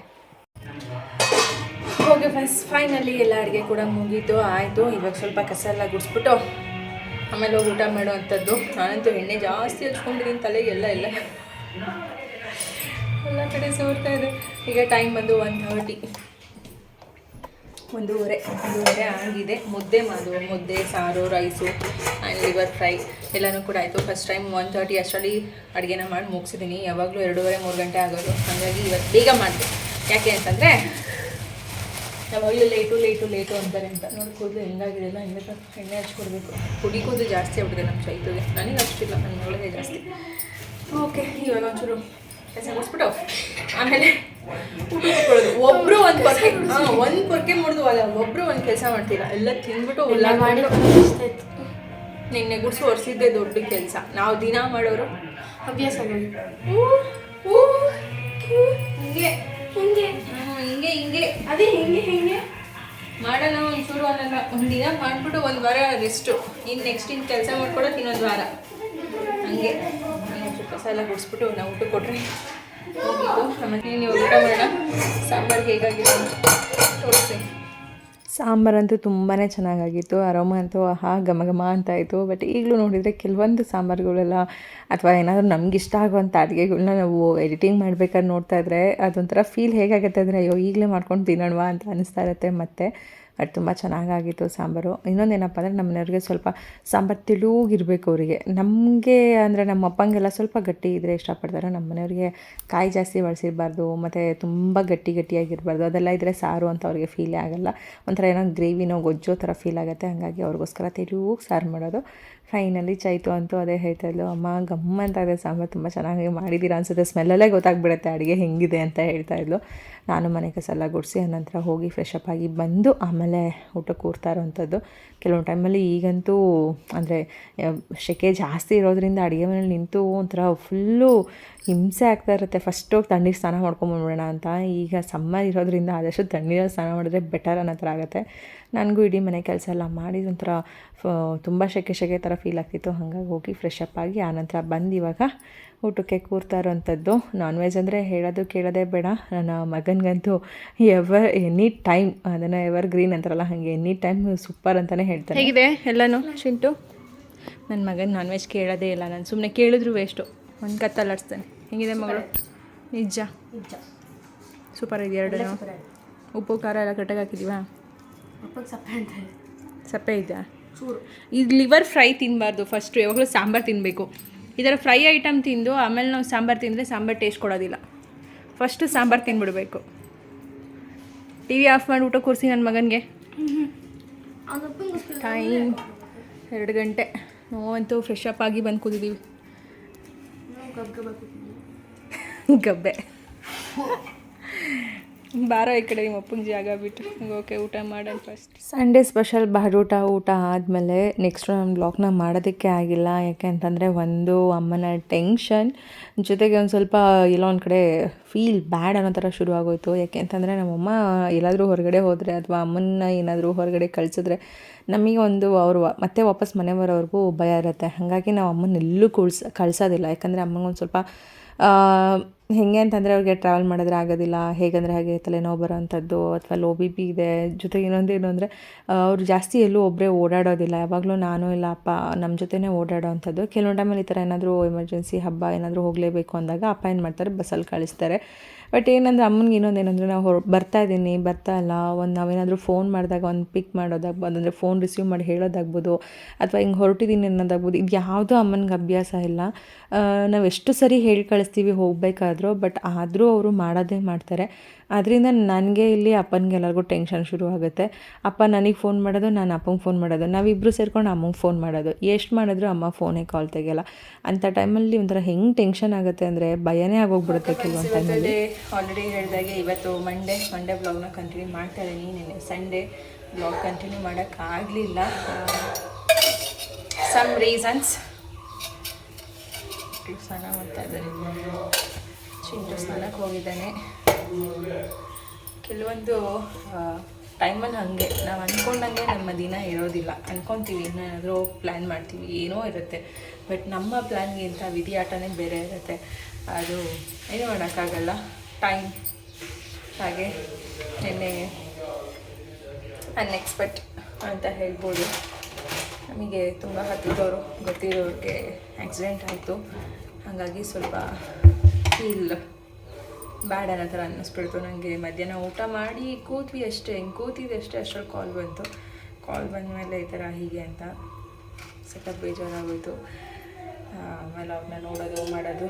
ಓಕೆ ಫ್ರೆಂಡ್ಸ್ ಫೈನಲಿ ಎಲ್ಲ ಅಡುಗೆ ಕೂಡ ಮುಗೀತು, ಆಯಿತು. ಇವಾಗ ಸ್ವಲ್ಪ ಕಸ ಎಲ್ಲ ಗುಡಿಸ್ಬಿಟ್ಟು ಆಮೇಲೆ ಹೋಗಿ ಊಟ ಮಾಡುವಂಥದ್ದು. ನಾನಂತೂ ಎಣ್ಣೆ ಜಾಸ್ತಿ ಹಚ್ಕೊಂಡಿದ್ದೀನಿ ತಲೆಗೆ ಎಲ್ಲ. ಎಲ್ಲ ಕಡೆ ಸೋರ್ತಾ ಇದೆ. ಈಗ ಟೈಮ್ ಬಂದು ಒನ್ ಥರ್ಟಿ ಒಂದೂವರೆ ಒಂದೂವರೆ ಆಗಿದೆ. ಮುದ್ದೆ ಮಾಡು, ಮುದ್ದೆ, ಸಾರು ರೈಸು ಆ್ಯಂಡ್ ಲಿವರ್ ಫ್ರೈ ಎಲ್ಲನೂ ಕೂಡ ಆಯಿತು. ಫಸ್ಟ್ ಟೈಮ್ ಒನ್ ತರ್ಟಿ ಅಷ್ಟರಲ್ಲಿ ಅಡುಗೆನ ಮಾಡಿ ಮುಗಿಸಿದ್ದೀನಿ ಯಾವಾಗಲೂ ಎರಡೂವರೆ, ಮೂರು ಗಂಟೆ ಆಗೋದು. ಹಾಗಾಗಿ ಇವತ್ತು ಬೇಗ ಮಾಡಿದೆ. ಯಾಕೆ ಅಂತಂದರೆ, ಯಾವಾಗಲೂ ಲೇಟು ಲೇಟು ಲೇಟು ಅಂತಾರೆ ಅಂತ. ನೋಡಿ, ಕೂದಲು ಹೆಂಗಾಗಿದೆ? ಎಲ್ಲ ಹೆಂಗೆ ಎಣ್ಣೆ ಹಚ್ಕೊಡ್ಬೇಕು ಕುಡಿ ಕೂದಲು ಜಾಸ್ತಿ ಆಗ್ಬಿಟ್ಟಿದೆ ನಮ್ಮ ಚೈತುಗೆ. ನನಗೆ ಅಷ್ಟಿಲ್ಲ. ನನ್ನ ಒಳಗೆ ಜಾಸ್ತಿ. ಓಕೆ ಇವಾಗ ಒಂಚೂರು ಕೆಲಸ ಮುಗಿಸ್ಬಿಟ್ಟು ಆಮೇಲೆ ಒಬ್ರು ಒಂದು ಪೊರ್ಕೆ ಒಂದು ಪೊರ್ಕೆ ಮುರಿದು ಅಲ್ಲ ಒಬ್ರು ಒಂದು ಕೆಲಸ ಮಾಡ್ತೀರಾ ಎಲ್ಲ ತಿಂದ್ಬಿಟ್ಟು ಉಲ್ಲ ಮಾಡಿ ನಿನ್ನೆ ಗುಡ್ಸು ಒರೆಸಿದ್ದೆ ದೊಡ್ಡ ಕೆಲಸ. ನಾವು ದಿನ ಮಾಡೋರು. ಅಭ್ಯಾಸ ಹಿಂಗೆ. ಹಿಂಗೆ. ಹಿಂಗೆ ಹಿಂಗೆ. ಅದೇ ಹಿಂಗೆ ಹಿಂಗೆ. ಮಾಡೋಣ ಒಂಚೂರು ಅನ್ನಲ್ಲ. ಒಂದು ದಿನ ಮಾಡ್ಬಿಟ್ಟು ಒಂದು ವಾರ ರೆಸ್ಟು ಇನ್ನು ನೆಕ್ಸ್ಟ್ ಇನ್ ಕೆಲಸ ಮಾಡ್ಕೊಡೋಕೆ ಇನ್ನೊಂದು ವಾರ. ಹಂಗೆ. ಕಸ ಎಲ್ಲ ಗುಡಿಸ್ಬಿಟ್ಟು ನಾವು ಊಟ ಕೊಟ್ಟರೆ ಹೋಗಿದ್ದು ಆಮೇಲೆ ನೀವು ಊಟ ಮಾಡೋಣ. ಸಾಂಬಾರು ಹೇಗಾಗಿದೆ ತೋರಿಸಿ. ಸಾಂಬಾರಂತೂ ತುಂಬಾ ಚೆನ್ನಾಗಾಗಿತ್ತು. ಅರೋಮ ಅಂತೂ ಆಹಾ, ಘಮ ಘಮ ಅಂತ ಆಯಿತು ಬಟ್ ಈಗಲೂ ನೋಡಿದರೆ ಕೆಲವೊಂದು ಸಾಂಬಾರುಗಳೆಲ್ಲ ಅಥವಾ ಏನಾದರೂ ನಮ್ಗೆ ಇಷ್ಟ ಆಗುವಂಥ ಅಡುಗೆಗಳನ್ನ ನಾವು ಎಡಿಟಿಂಗ್ ಮಾಡ್ಬೇಕಾದ್ರೆ ನೋಡ್ತಾ ಇದ್ರೆ ಅದೊಂಥರ ಫೀಲ್ ಹೇಗಾಗುತ್ತೆ ಅಂದರೆ, ಅಯ್ಯೋ, ಈಗಲೇ ಮಾಡ್ಕೊಂಡು ತಿನ್ನೋಣವಾ? ಅಂತ ಅನಿಸ್ತಾ ಇರುತ್ತೆ ಮತ್ತು. ಅದು ತುಂಬ ಚೆನ್ನಾಗಾಗಿತ್ತು ಸಾಂಬಾರು. ಇನ್ನೊಂದೇನಪ್ಪ ಅಂದರೆ ನಮ್ಮನೆಯವ್ರಿಗೆ ಸ್ವಲ್ಪ ಸಾಂಬಾರು ತಿಳುಗಿರ್ಬೇಕು ಅವರಿಗೆ. ನಮಗೆ ಅಂದರೆ ನಮ್ಮ ಅಪ್ಪಂಗೆಲ್ಲ ಸ್ವಲ್ಪ ಗಟ್ಟಿ ಇದ್ದರೆ ಇಷ್ಟಪಡ್ತಾರೆ. ನಮ್ಮ ಮನೆಯವ್ರಿಗೆ ಕಾಯಿ ಜಾಸ್ತಿ ಬಳಸಿರಬಾರ್ದು, ಮತ್ತು ತುಂಬ ಗಟ್ಟಿ ಗಟ್ಟಿಯಾಗಿರಬಾರ್ದು. ಅದೆಲ್ಲ ಇದ್ದರೆ ಸಾರು ಅಂತ ಅವ್ರಿಗೆ ಫೀಲೇ ಆಗೋಲ್ಲ. ಒಂಥರ ಏನೋ ಗ್ರೇವಿನೋ ಗೊಜ್ಜೋ ಥರ ಫೀಲ್ ಆಗುತ್ತೆ. ಹಾಗಾಗಿ ಅವ್ರಿಗೋಸ್ಕರ ತೆಳುಗೆ ಸಾರು ಮಾಡೋದು. ಫೈನಲಿ ಚೈತು ಅಂತೂ ಅದೇ ಹೇಳ್ತಾ ಇದ್ಲು, ಅಮ್ಮ ಗಮ್ಮ ಅಂತ ಇದೆ ಸಾಂಬಾರು, ತುಂಬ ಚೆನ್ನಾಗಿ ಮಾಡಿದ್ದೀರಾ ಅನ್ಸುತ್ತೆ. ಸ್ಮೆಲ್ಲಲ್ಲೇ ಗೊತ್ತಾಗ್ಬಿಡುತ್ತೆ ಅಡುಗೆ ಹೆಂಗಿದೆ ಅಂತ ಹೇಳ್ತಾ ಇದ್ಲು. ನಾನು ಮನೆ ಕಸ ಎಲ್ಲ ಗುಡಿಸಿ ಆನಂತರ ಹೋಗಿ ಫ್ರೆಶ್ ಅಪ್ ಆಗಿ ಬಂದು ಆಮೇಲೆ ಊಟ ಕೂರ್ತಾ ಇರೋವಂಥದ್ದು. ಕೆಲವೊಂದು ಟೈಮಲ್ಲಿ ಈಗಂತೂ ಅಂದರೆ ಸೆಕೆ ಜಾಸ್ತಿ ಇರೋದ್ರಿಂದ ಅಡುಗೆ ಮನೇಲಿ ನಿಂತು ಒಂಥರ ಫುಲ್ಲು ಹಿಂಸೆ ಆಗ್ತಾ ಇರುತ್ತೆ. ಫಸ್ಟ್ ತಣ್ಣೀರು ಸ್ನಾನ ಮಾಡ್ಕೊಂಬಂದ್ಬಿಡೋಣ ಅಂತ. ಈಗ ಸಮ್ಮರ್ ಇರೋದ್ರಿಂದ ಆದಷ್ಟು ತಣ್ಣೀರಲ್ಲಿ ಸ್ನಾನ ಮಾಡಿದ್ರೆ ಬೆಟರ್ ಅನ್ನೋ ಥರ ಆಗುತ್ತೆ. ನನಗೂ ಇಡೀ ಮನೆ ಕೆಲಸ ಎಲ್ಲ ಮಾಡಿ ಒಂಥರ ತುಂಬ ಸೆಕೆ ಸೆಕೆ ಥರ ಫೀಲ್ ಆಗ್ತಿತ್ತು. ಹಾಗಾಗಿ ಹೋಗಿ ಫ್ರೆಶ್ ಅಪ್ ಆಗಿ ಆನಂತರ ಬಂದು ಇವಾಗ ಊಟಕ್ಕೆ ಕೂರ್ತಾ ಇರೋವಂಥದ್ದು ನಾನ್ ವೆಜ್ ಅಂದರೆ ಹೇಳೋದು ಕೇಳೋದೇ ಬೇಡ. ನನ್ನ ಮಗನಿಗಂತೂ ಎವರ್ ಎನಿ ಟೈಮ್ ಅದನ್ನು ಎವರ್ ಗ್ರೀನ್ ಅಂತಾರಲ್ಲ ಹಾಗೆ ಎನಿ ಟೈಮ್ ಸೂಪರ್ ಅಂತಲೇ ಹೇಳ್ತಾರೆ ಹೇಗಿದೆ ಎಲ್ಲನೂ? ಶಿಂಟು ನನ್ನ ಮಗನ ನಾನ್ ವೆಜ್ ಕೇಳೋದೇ ಇಲ್ಲ. ನಾನು ಸುಮ್ಮನೆ ಕೇಳಿದ್ರು ವೇಸ್ಟು ಒಂದು ಕತ್ತಲ್ಲಾಡ್ಸ್ತಾನೆ ಹೇಗಿದೆ ಮಗಳು? ನಿಜ? ಸೂಪರ್ ಇದೆ ಎರಡು? ಉಪ್ಪು ಖಾರ ಎಲ್ಲ ಕರೆಕ್ಟಾಗಿ ಹಾಕಿದ್ದೀವಾ ಅಪ್ಪಗೆ ಸಪ್ಪೆ ಅಂತ ಸಪ್ಪೆ ಇದೆಯಾ? ಚೂರು. ಇದು ಲಿವರ್ ಫ್ರೈ ತಿನ್ನಬಾರ್ದು ಫಸ್ಟು ಯಾವಾಗಲೂ ಸಾಂಬಾರು ತಿನ್ನಬೇಕು ಈ ಥರ ಫ್ರೈ ಐಟಮ್ ತಿಂದು ಆಮೇಲೆ ನಾವು ಸಾಂಬಾರು ತಿಂದರೆ ಸಾಂಬಾರು ಟೇಸ್ಟ್ ಕೊಡೋದಿಲ್ಲ. ಫಸ್ಟು ಸಾಂಬಾರು ತಿಂದ್ಬಿಡ್ಬೇಕು ಟಿ ವಿ ಆಫ್ ಮಾಡಿ ಊಟ ಕೂರಿಸಿ ನನ್ನ ಮಗನಿಗೆ. ಟೈಮ್ ಎರಡು ಗಂಟೆ. ನಾವಂತೂ ಫ್ರೆಶ್ ಅಪ್ ಆಗಿ ಬಂದು ಕೂತಿದ್ದೀವಿ. ಗಬ್ಬೆ. ಬಾರೋ ಈ ಕಡೆ ನಿಮ್ಮ ಅಪ್ಪನ ಜಾಗ ಬಿಟ್ಟು. ಓಕೆ ಊಟ ಮಾಡೋಣ ಫಸ್ಟ್ ಸಂಡೇ ಸ್ಪೆಷಲ್ ಬಾಡೂಟ ಊಟ ಆದಮೇಲೆ ನೆಕ್ಸ್ಟ್ ನಮ್ಮ ಬ್ಲಾಕ್ನ ಮಾಡೋದಕ್ಕೆ ಆಗಿಲ್ಲ. ಯಾಕೆ ಅಂತಂದರೆ ಒಂದು ಅಮ್ಮನ ಟೆನ್ಷನ್ ಜೊತೆಗೆ ಒಂದು ಸ್ವಲ್ಪ ಎಲ್ಲೋ ಒಂದು ಕಡೆ ಫೀಲ್ ಬ್ಯಾಡ್ ಅನ್ನೋ ಥರ ಶುರು ಆಗೋಯ್ತು. ಯಾಕೆ ಅಂತಂದರೆ ನಮ್ಮಮ್ಮ ಎಲ್ಲಾದರೂ ಹೊರಗಡೆ ಹೋದರೆ ಅಥವಾ ಅಮ್ಮನ್ನ ಏನಾದರೂ ಹೊರಗಡೆ ಕಳಿಸಿದ್ರೆ ನಮಗೆ ಒಂದು ಅವರು ಮತ್ತೆ ವಾಪಸ್ ಮನೆ ಬರೋವರೆಗೂ ಭಯ ಇರುತ್ತೆ. ಹಾಗಾಗಿ ನಾವು ಅಮ್ಮನ ಎಲ್ಲೂ ಕುಳ್ಸ್ ಕಳ್ಸೋದಿಲ್ಲ. ಯಾಕಂದರೆ ಅಮ್ಮಂಗೆ ಒಂದು ಸ್ವಲ್ಪ ಹೇಗೆ ಅಂತಂದರೆ ಅವ್ರಿಗೆ ಟ್ರಾವೆಲ್ ಮಾಡಿದ್ರೆ ಆಗೋದಿಲ್ಲ. ಹೇಗಂದರೆ ಹಾಗೆ ತಲೆನೋವು ಬರೋವಂಥದ್ದು ಅಥವಾ ಲೋ ಬಿ ಪಿ ಇದೆ. ಜೊತೆಗೆ ಇನ್ನೊಂದು ಏನು ಅಂದರೆ ಅವ್ರು ಜಾಸ್ತಿ ಎಲ್ಲೂ ಒಬ್ಬರೇ ಓಡಾಡೋದಿಲ್ಲ. ಯಾವಾಗಲೂ ನಾನು ಇಲ್ಲ, ಅಪ್ಪ ನಮ್ಮ ಜೊತೆನೇ ಓಡಾಡೋವಂಥದ್ದು. ಕೆಲವೊಂದು ಟೈಮಲ್ಲಿ ಈ ಥರ ಏನಾದರೂ ಎಮರ್ಜೆನ್ಸಿ ಹಬ್ಬ ಏನಾದರೂ ಹೋಗಲೇಬೇಕು ಅಂದಾಗ ಅಪ್ಪ ಏನು ಮಾಡ್ತಾರೆ ಬಸ್ಸಲ್ಲಿ ಕಳಿಸ್ತಾರೆ. ಬಟ್ ಏನಂದ್ರೆ ಅಮ್ಮನಿಗೆ ಇನ್ನೊಂದು ಏನಂದರೆ ನಾವು ಹೊರ, ಬರ್ತಾ ಇದ್ದೀನಿ, ಬರ್ತಾ ಇಲ್ಲ. ಒಂದು ನಾವೇನಾದರೂ ಫೋನ್ ಮಾಡಿದಾಗ, ಒಂದು ಪಿಕ್ ಮಾಡೋದಾಗ್ಬೋದು ಅಂದರೆ ಫೋನ್ ರಿಸೀವ್ ಮಾಡಿ ಹೇಳೋದಾಗ್ಬೋದು ಅಥವಾ ಹಿಂಗೆ ಹೊರಟಿದ್ದೀನಿ ಅನ್ನೋದಾಗ್ಬೋದು. ಇದು ಯಾವುದೂ ಅಮ್ಮನಿಗೆ ಅಭ್ಯಾಸ ಇಲ್ಲ. ನಾವು ಎಷ್ಟು ಸರಿ ಹೇಳಿ ಕಳಿಸ್ತೀವಿ ಹೋಗಬೇಕಾದ್ರೂ ಬಟ್ ಆದರೂ ಅವರು ಮಾಡೋದೇ ಮಾಡ್ತಾರೆ. ಅದರಿಂದ ನನಗೆ ಇಲ್ಲಿ ಅಪ್ಪನಿಗೆ ಎಲ್ಲರಿಗೂ ಟೆನ್ಷನ್ ಶುರು ಆಗುತ್ತೆ ಅಪ್ಪ ನನಗೆ ಫೋನ್ ಮಾಡೋದು ನಾನು ಅಪ್ಪಂಗೆ ಫೋನ್ ಮಾಡೋದು. ನಾವಿಬ್ಬರು ಸೇರ್ಕೊಂಡು ಅಮ್ಮಂಗೆ ಫೋನ್ ಮಾಡೋದು. ಎಷ್ಟು ಮಾಡಿದ್ರು ಅಮ್ಮ ಫೋನೇ ಕಾಲ್ ತೆಗಿಯಲ್ಲ. ಅಂಥ ಟೈಮಲ್ಲಿ ಒಂಥರ ಹೆಂಗೆ ಟೆನ್ಷನ್ ಆಗುತ್ತೆ ಅಂದರೆ ಭಯನೇ ಆಗೋಗ್ಬಿಡುತ್ತೆ ಕೆಲವೊಂದು ಟೈಮಲ್ಲಿ ಆಲ್ರೆಡಿ ಹೇಳಿದಾಗೆ ಇವತ್ತು ಮಂಡೇ ಮಂಡೇ ಬ್ಲಾಗ್ನ ಕಂಟಿನ್ಯೂ ಮಾಡ್ತಾ ಇದ್ದೀನಿ. ನಿನ್ನೆ ಸಂಡೇ ಬ್ಲಾಗ್ ಕಂಟಿನ್ಯೂ ಮಾಡೋಕ್ಕಾಗಲಿಲ್ಲ ಸಮ್ ರೀಸನ್ಸ್ ಸ್ನಾನ ಮಾಡ್ತಾ ಇದ್ದಾರೆ. ಚಿಂಟು ಸ್ನಾನಕ್ಕೆ ಹೋಗಿದ್ದಾನೆ. ಕೆಲವೊಂದು ಟೈಮಲ್ಲಿ ಹಾಗೆ. ನಾವು ಅಂದ್ಕೊಂಡಂಗೆ ನಮ್ಮ ದಿನ ಇರೋದಿಲ್ಲ. ಅಂದ್ಕೊತೀವಿ ಏನಾದರೂ ಪ್ಲ್ಯಾನ್ ಮಾಡ್ತೀವಿ, ಏನೋ ಇರುತ್ತೆ. ಬಟ್ ನಮ್ಮ ಪ್ಲ್ಯಾನ್ಗಿಂತ ಆಟನೇ ಬೇರೆ ಇರುತ್ತೆ. ಅದು ಏನು ಮಾಡೋಕ್ಕಾಗಲ್ಲ. ಟೈಮ್ ಹಾಗೆ ನಿನ್ನೆ ಅನ್ಎಕ್ಸ್ಪೆಕ್ಟ್ ಅಂತ ಹೇಳ್ಬೋದು. ನಮಗೆ ತುಂಬ ಹತ್ತಿದವರು, ಗೊತ್ತಿರೋರಿಗೆ ಆಕ್ಸಿಡೆಂಟ್ ಆಯಿತು. ಹಾಗಾಗಿ ಸ್ವಲ್ಪ ಫೀಲ್ ಬ್ಯಾಡ ಅನ್ನೋ ಥರ ಅನ್ನಿಸ್ಬಿಡ್ತು. ನನಗೆ ಮಧ್ಯಾಹ್ನ ಊಟ ಮಾಡಿ ಕೂತ್ವಿ ಅಷ್ಟೇ. ಹಿಂಗೆ ಕೂತಿದ್ದೆ ಅಷ್ಟೇ ಅಷ್ಟರಲ್ಲಿ ಕಾಲ್ ಬಂತು. ಕಾಲ್ ಬಂದಮೇಲೆ ಈ ಥರ ಹೀಗೆ ಅಂತ ಸೆಟಪ್ ಬೇಜಾರಾಗೋಯಿತು. ಆಮೇಲೆ ಅವ್ರನ್ನ ನೋಡೋದು, ಮಾಡೋದು.